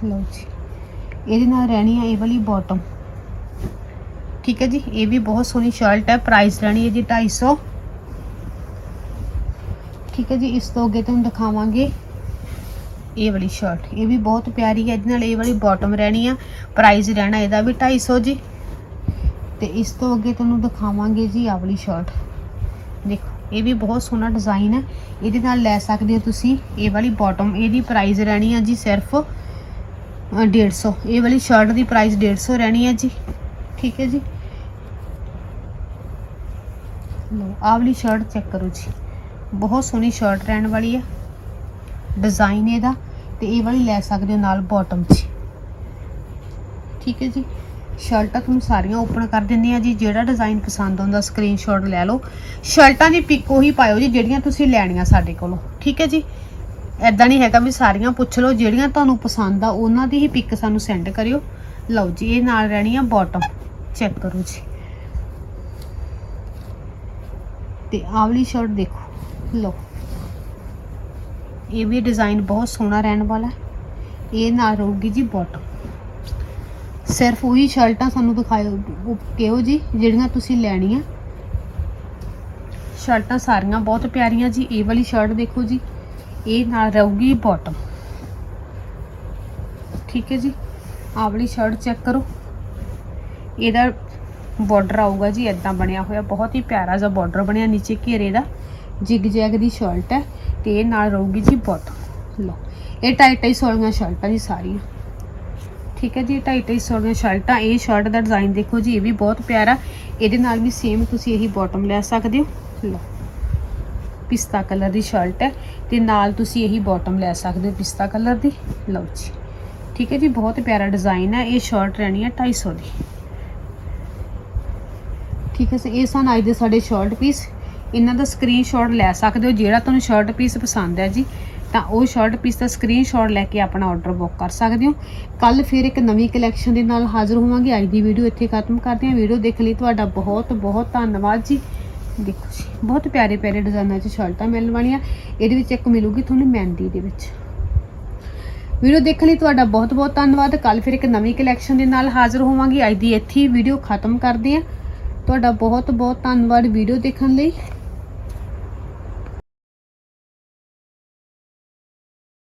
A: ਲਓ ਜੀ, ਇਹਦੇ ਨਾਲ ਰਹਿਣੀ ਹੈ ਇਹ ਵਾਲੀ ਬਾਟਮ ਠੀਕ ਹੈ ਜੀ, ਇਹ ਵੀ ਬਹੁਤ ਸੋਹਣੀ ਸ਼ਰਟ ਹੈ। ਪ੍ਰਾਈਸ ਰਹਿਣੀ ਹੈ ਜੀ 250 ਠੀਕ ਹੈ ਜੀ ਇਸ ਤੋਂ ਅੱਗੇ ਤੁਹਾਨੂੰ ਦਿਖਾਵਾਂਗੇ ਇਹ ਵਾਲੀ ਸ਼ਰਟ ਇਹ ਵੀ ਬਹੁਤ ਪਿਆਰੀ ਹੈ ਇਹਦੇ ਨਾਲ ਇਹ ਵਾਲੀ ਬਾਟਮ ਰਹਿਣੀ ਆ ਪ੍ਰਾਈਸ ਰਹਿਣਾ ਇਹਦਾ ਵੀ 250 ਜੀ। ਤੇ ਇਸ ਤੋਂ ਅੱਗੇ ਤੁਹਾਨੂੰ ਦਿਖਾਵਾਂਗੇ ਜੀ ਆਹ ਵਾਲੀ ਸ਼ਰਟ ਦੇਖੋ ਇਹ ਵੀ ਬਹੁਤ ਸੋਹਣਾ ਡਿਜ਼ਾਈਨ ਹੈ। ਇਹਦੇ ਨਾਲ ਲੈ ਸਕਦੇ ਹੋ ਤੁਸੀਂ ਇਹ ਵਾਲੀ ਬਾਟਮ ਇਹਦੀ ਪ੍ਰਾਈਸ ਰਹਿਣੀ ਆ ਜੀ ਸਿਰਫ ਅ, 150 ਇਹ ਵਾਲੀ ਸ਼ਰਟ ਦੀ ਪ੍ਰਾਈਸ 150 ਰਹਿਣੀ ਹੈ ਜੀ। ਠੀਕ ਹੈ ਜੀ। ਲਓ ਆਹ ਵਾਲੀ ਸ਼ਰਟ ਚੈੱਕ ਕਰੋ ਜੀ। ਬਹੁਤ ਸੋਹਣੀ ਸ਼ਰਟ ਰਹਿਣ ਵਾਲੀ ਹੈ ਡਿਜ਼ਾਈਨ ਇਹਦਾ ਤੇ ਇਹ ਵਾਲੀ ਲੈ ਸਕਦੇ ਹੋ ਨਾਲ ਬਾਟਮ 'ਚ। ਠੀਕ ਹੈ ਜੀ। ਸ਼ਰਟਾਂ ਤੁਹਾਨੂੰ ਸਾਰੀਆਂ ਓਪਨ ਕਰ ਦਿੰਦੇ ਆ ਜੀ। ਜਿਹੜਾ ਡਿਜ਼ਾਈਨ ਪਸੰਦ ਆਉਂਦਾ ਸਕਰੀਨਸ਼ਾਟ ਲੈ ਲਓ। ਸ਼ਰਟਾਂ ਦੀ ਪਿਕ ਉਹੀ ਪਾਇਓ ਜੀ ਜਿਹੜੀਆਂ ਤੁਸੀਂ ਲੈਣੀਆਂ ਸਾਡੇ ਕੋਲੋਂ। ਠੀਕ ਹੈ ਜੀ। ਐਦਾਂ ਨਹੀਂ ਹੈਗਾ ਵੀ ਸਾਰੀਆਂ ਪੁੱਛ ਲਓ। ਜਿਹੜੀਆਂ ਤੁਹਾਨੂੰ ਪਸੰਦ ਆ, ਉਹਨਾਂ ਦੀ ਹੀ ਪਿਕ ਸਾਨੂੰ ਸੈਂਡ ਕਰਿਓ। ਲਓ ਜੀ, ਇਹ ਨਾਲ ਰਹਿਣੀ ਆ ਬਾਟਮ ਚੈੱਕ ਕਰੋ ਜੀ। ਤੇ ਆਵਲੀ ਸ਼ਰਟ ਦੇਖੋ। ਲੋ ਇਹ ਵੀ ਡਿਜ਼ਾਈਨ ਬਹੁਤ ਸੋਹਣਾ ਰਹਿਣ ਵਾਲਾ ਇਹ ਨਾਲ ਰਹੂਗੀ ਜੀ ਬਾਟਮ ਸਿਰਫ ਉਹੀ ਸ਼ਰਟਾਂ ਸਾਨੂੰ ਦਿਖਾਇਓ, ਉਹ ਕਿਹੋ ਜੀ ਜਿਹੜੀਆਂ ਤੁਸੀਂ ਲੈਣੀਆਂ। ਸ਼ਰਟਾਂ ਸਾਰੀਆਂ ਬਹੁਤ ਪਿਆਰੀਆਂ ਜੀ, ਇਹ ਵਾਲੀ ਸ਼ਰਟ ਦੇਖੋ ਜੀ। ਇਹ ਨਾਲ ਰਹੂਗੀ ਬਾਟਮ ਠੀਕ ਹੈ ਜੀ। ਆਹ ਵਾਲੀ ਸ਼ਰਟ ਚੈੱਕ ਕਰੋ। ਇਹਦਾ ਬਾਰਡਰ ਆਊਗਾ ਜੀ ਇਦਾਂ ਬਣਿਆ ਹੋਇਆ, ਬਹੁਤ ਹੀ ਪਿਆਰਾ ਜਿਹਾ ਬਾਰਡਰ ਬਣਿਆ ਨੀਚੇ ਘੇਰੇ ਦਾ। ਜਿਗ ਜੈਗ ਦੀ ਸ਼ਰਟ ਹੈ ਤੇ ਇਹ ਨਾਲ ਰਹੂਗੀ ਜੀ ਬੋਟਮ। ਲਓ, ਇਹ ਢਾਈ ਢਾਈ ਸੌਲੀਆਂ ਸ਼ਰਟਾਂ ਜੀ ਸਾਰੀਆਂ। ਠੀਕ ਹੈ ਜੀ ਢਾਈ ਢਾਈ ਸੌਲੀਆਂ ਸ਼ਰਟਾਂ, ਇਹ ਸ਼ਰਟ ਦਾ ਡਿਜ਼ਾਈਨ ਦੇਖੋ ਜੀ, ਇਹ ਵੀ ਬਹੁਤ ਪਿਆਰਾ। ਇਹਦੇ ਨਾਲ ਵੀ ਸੇਮ ਤੁਸੀਂ ਇਹੀ ਬੋਟਮ ਲੈ ਸਕਦੇ ਹੋ। ਲਓ, ਪਿਸਤਾ ਕਲਰ ਦੀ ਸ਼ਰਟ ਹੈ ਤੇ ਨਾਲ ਤੁਸੀਂ ਇਹੀ ਬਾਟਮ ਲੈ ਸਕਦੇ ਹੋ ਪਿਸਤਾ ਕਲਰ ਦੀ। ਲਓ ਜੀ, ਠੀਕ ਹੈ ਜੀ, ਬਹੁਤ ਪਿਆਰਾ ਡਿਜ਼ਾਈਨ ਹੈ, ਇਹ ਸ਼ਰਟ ਰਹਿਣੀ ਹੈ 250 ਦੀ। ਠੀਕ ਹੈ ਸੋ ਇਹ ਸਨ ਅੱਜ ਦੇ ਸਾਡੇ ਸ਼ਾਰਟ ਪੀਸ ਇਹਨਾਂ ਦਾ ਸਕਰੀਨਸ਼ਾਟ ਲੈ ਸਕਦੇ ਹੋ, ਜਿਹੜਾ ਤੁਹਾਨੂੰ ਸ਼ਰਟ ਪੀਸ ਪਸੰਦ ਹੈ ਜੀ, ਤਾਂ ਉਹ ਸ਼ਰਟ ਪੀਸ ਦਾ ਸਕਰੀਨਸ਼ਾਟ ਲੈ ਕੇ ਆਪਣਾ ਆਰਡਰ ਬੁੱਕ ਕਰ ਸਕਦੇ ਹੋ। ਕੱਲ ਫਿਰ ਇੱਕ ਨਵੀਂ ਕਲੈਕਸ਼ਨ ਦੇ ਨਾਲ ਹਾਜ਼ਰ ਹੋਵਾਂਗੇ। ਅੱਜ ਦੀ ਵੀਡੀਓ ਇੱਥੇ ਖਤਮ ਕਰਦੇ ਹਾਂ। ਵੀਡੀਓ ਦੇਖਣ ਲਈ ਤੁਹਾਡਾ ਬਹੁਤ ਬਹੁਤ ਧੰਨਵਾਦ ਜੀ। ਦੇਖੋ ਜੀ, ਬਹੁਤ ਪਿਆਰੇ ਪਿਆਰੇ ਡਿਜ਼ਾਈਨਾਂ 'ਚ ਸ਼ਰਟਾਂ ਮਿਲਣ ਵਾਲੀਆਂ। ਇਹਦੇ ਵਿੱਚ ਇੱਕ ਮਿਲੂਗੀ ਤੁਹਾਨੂੰ ਮਹਿੰਦੀ ਦੇ ਵਿੱਚ। ਵੀਡੀਓ ਦੇਖਣ ਲਈ ਤੁਹਾਡਾ ਬਹੁਤ ਬਹੁਤ ਧੰਨਵਾਦ। ਕੱਲ ਫਿਰ ਇੱਕ ਨਵੀਂ ਕਲੈਕਸ਼ਨ ਦੇ ਨਾਲ ਹਾਜ਼ਰ ਹੋਵਾਂਗੀ। ਅੱਜ ਦੀ ਇੱਥੇ ਵੀਡੀਓ ਖਤਮ ਕਰਦੇ ਹਾਂ। ਤੁਹਾਡਾ ਬਹੁਤ ਬਹੁਤ ਧੰਨਵਾਦ ਵੀਡੀਓ ਦੇਖਣ ਲਈ।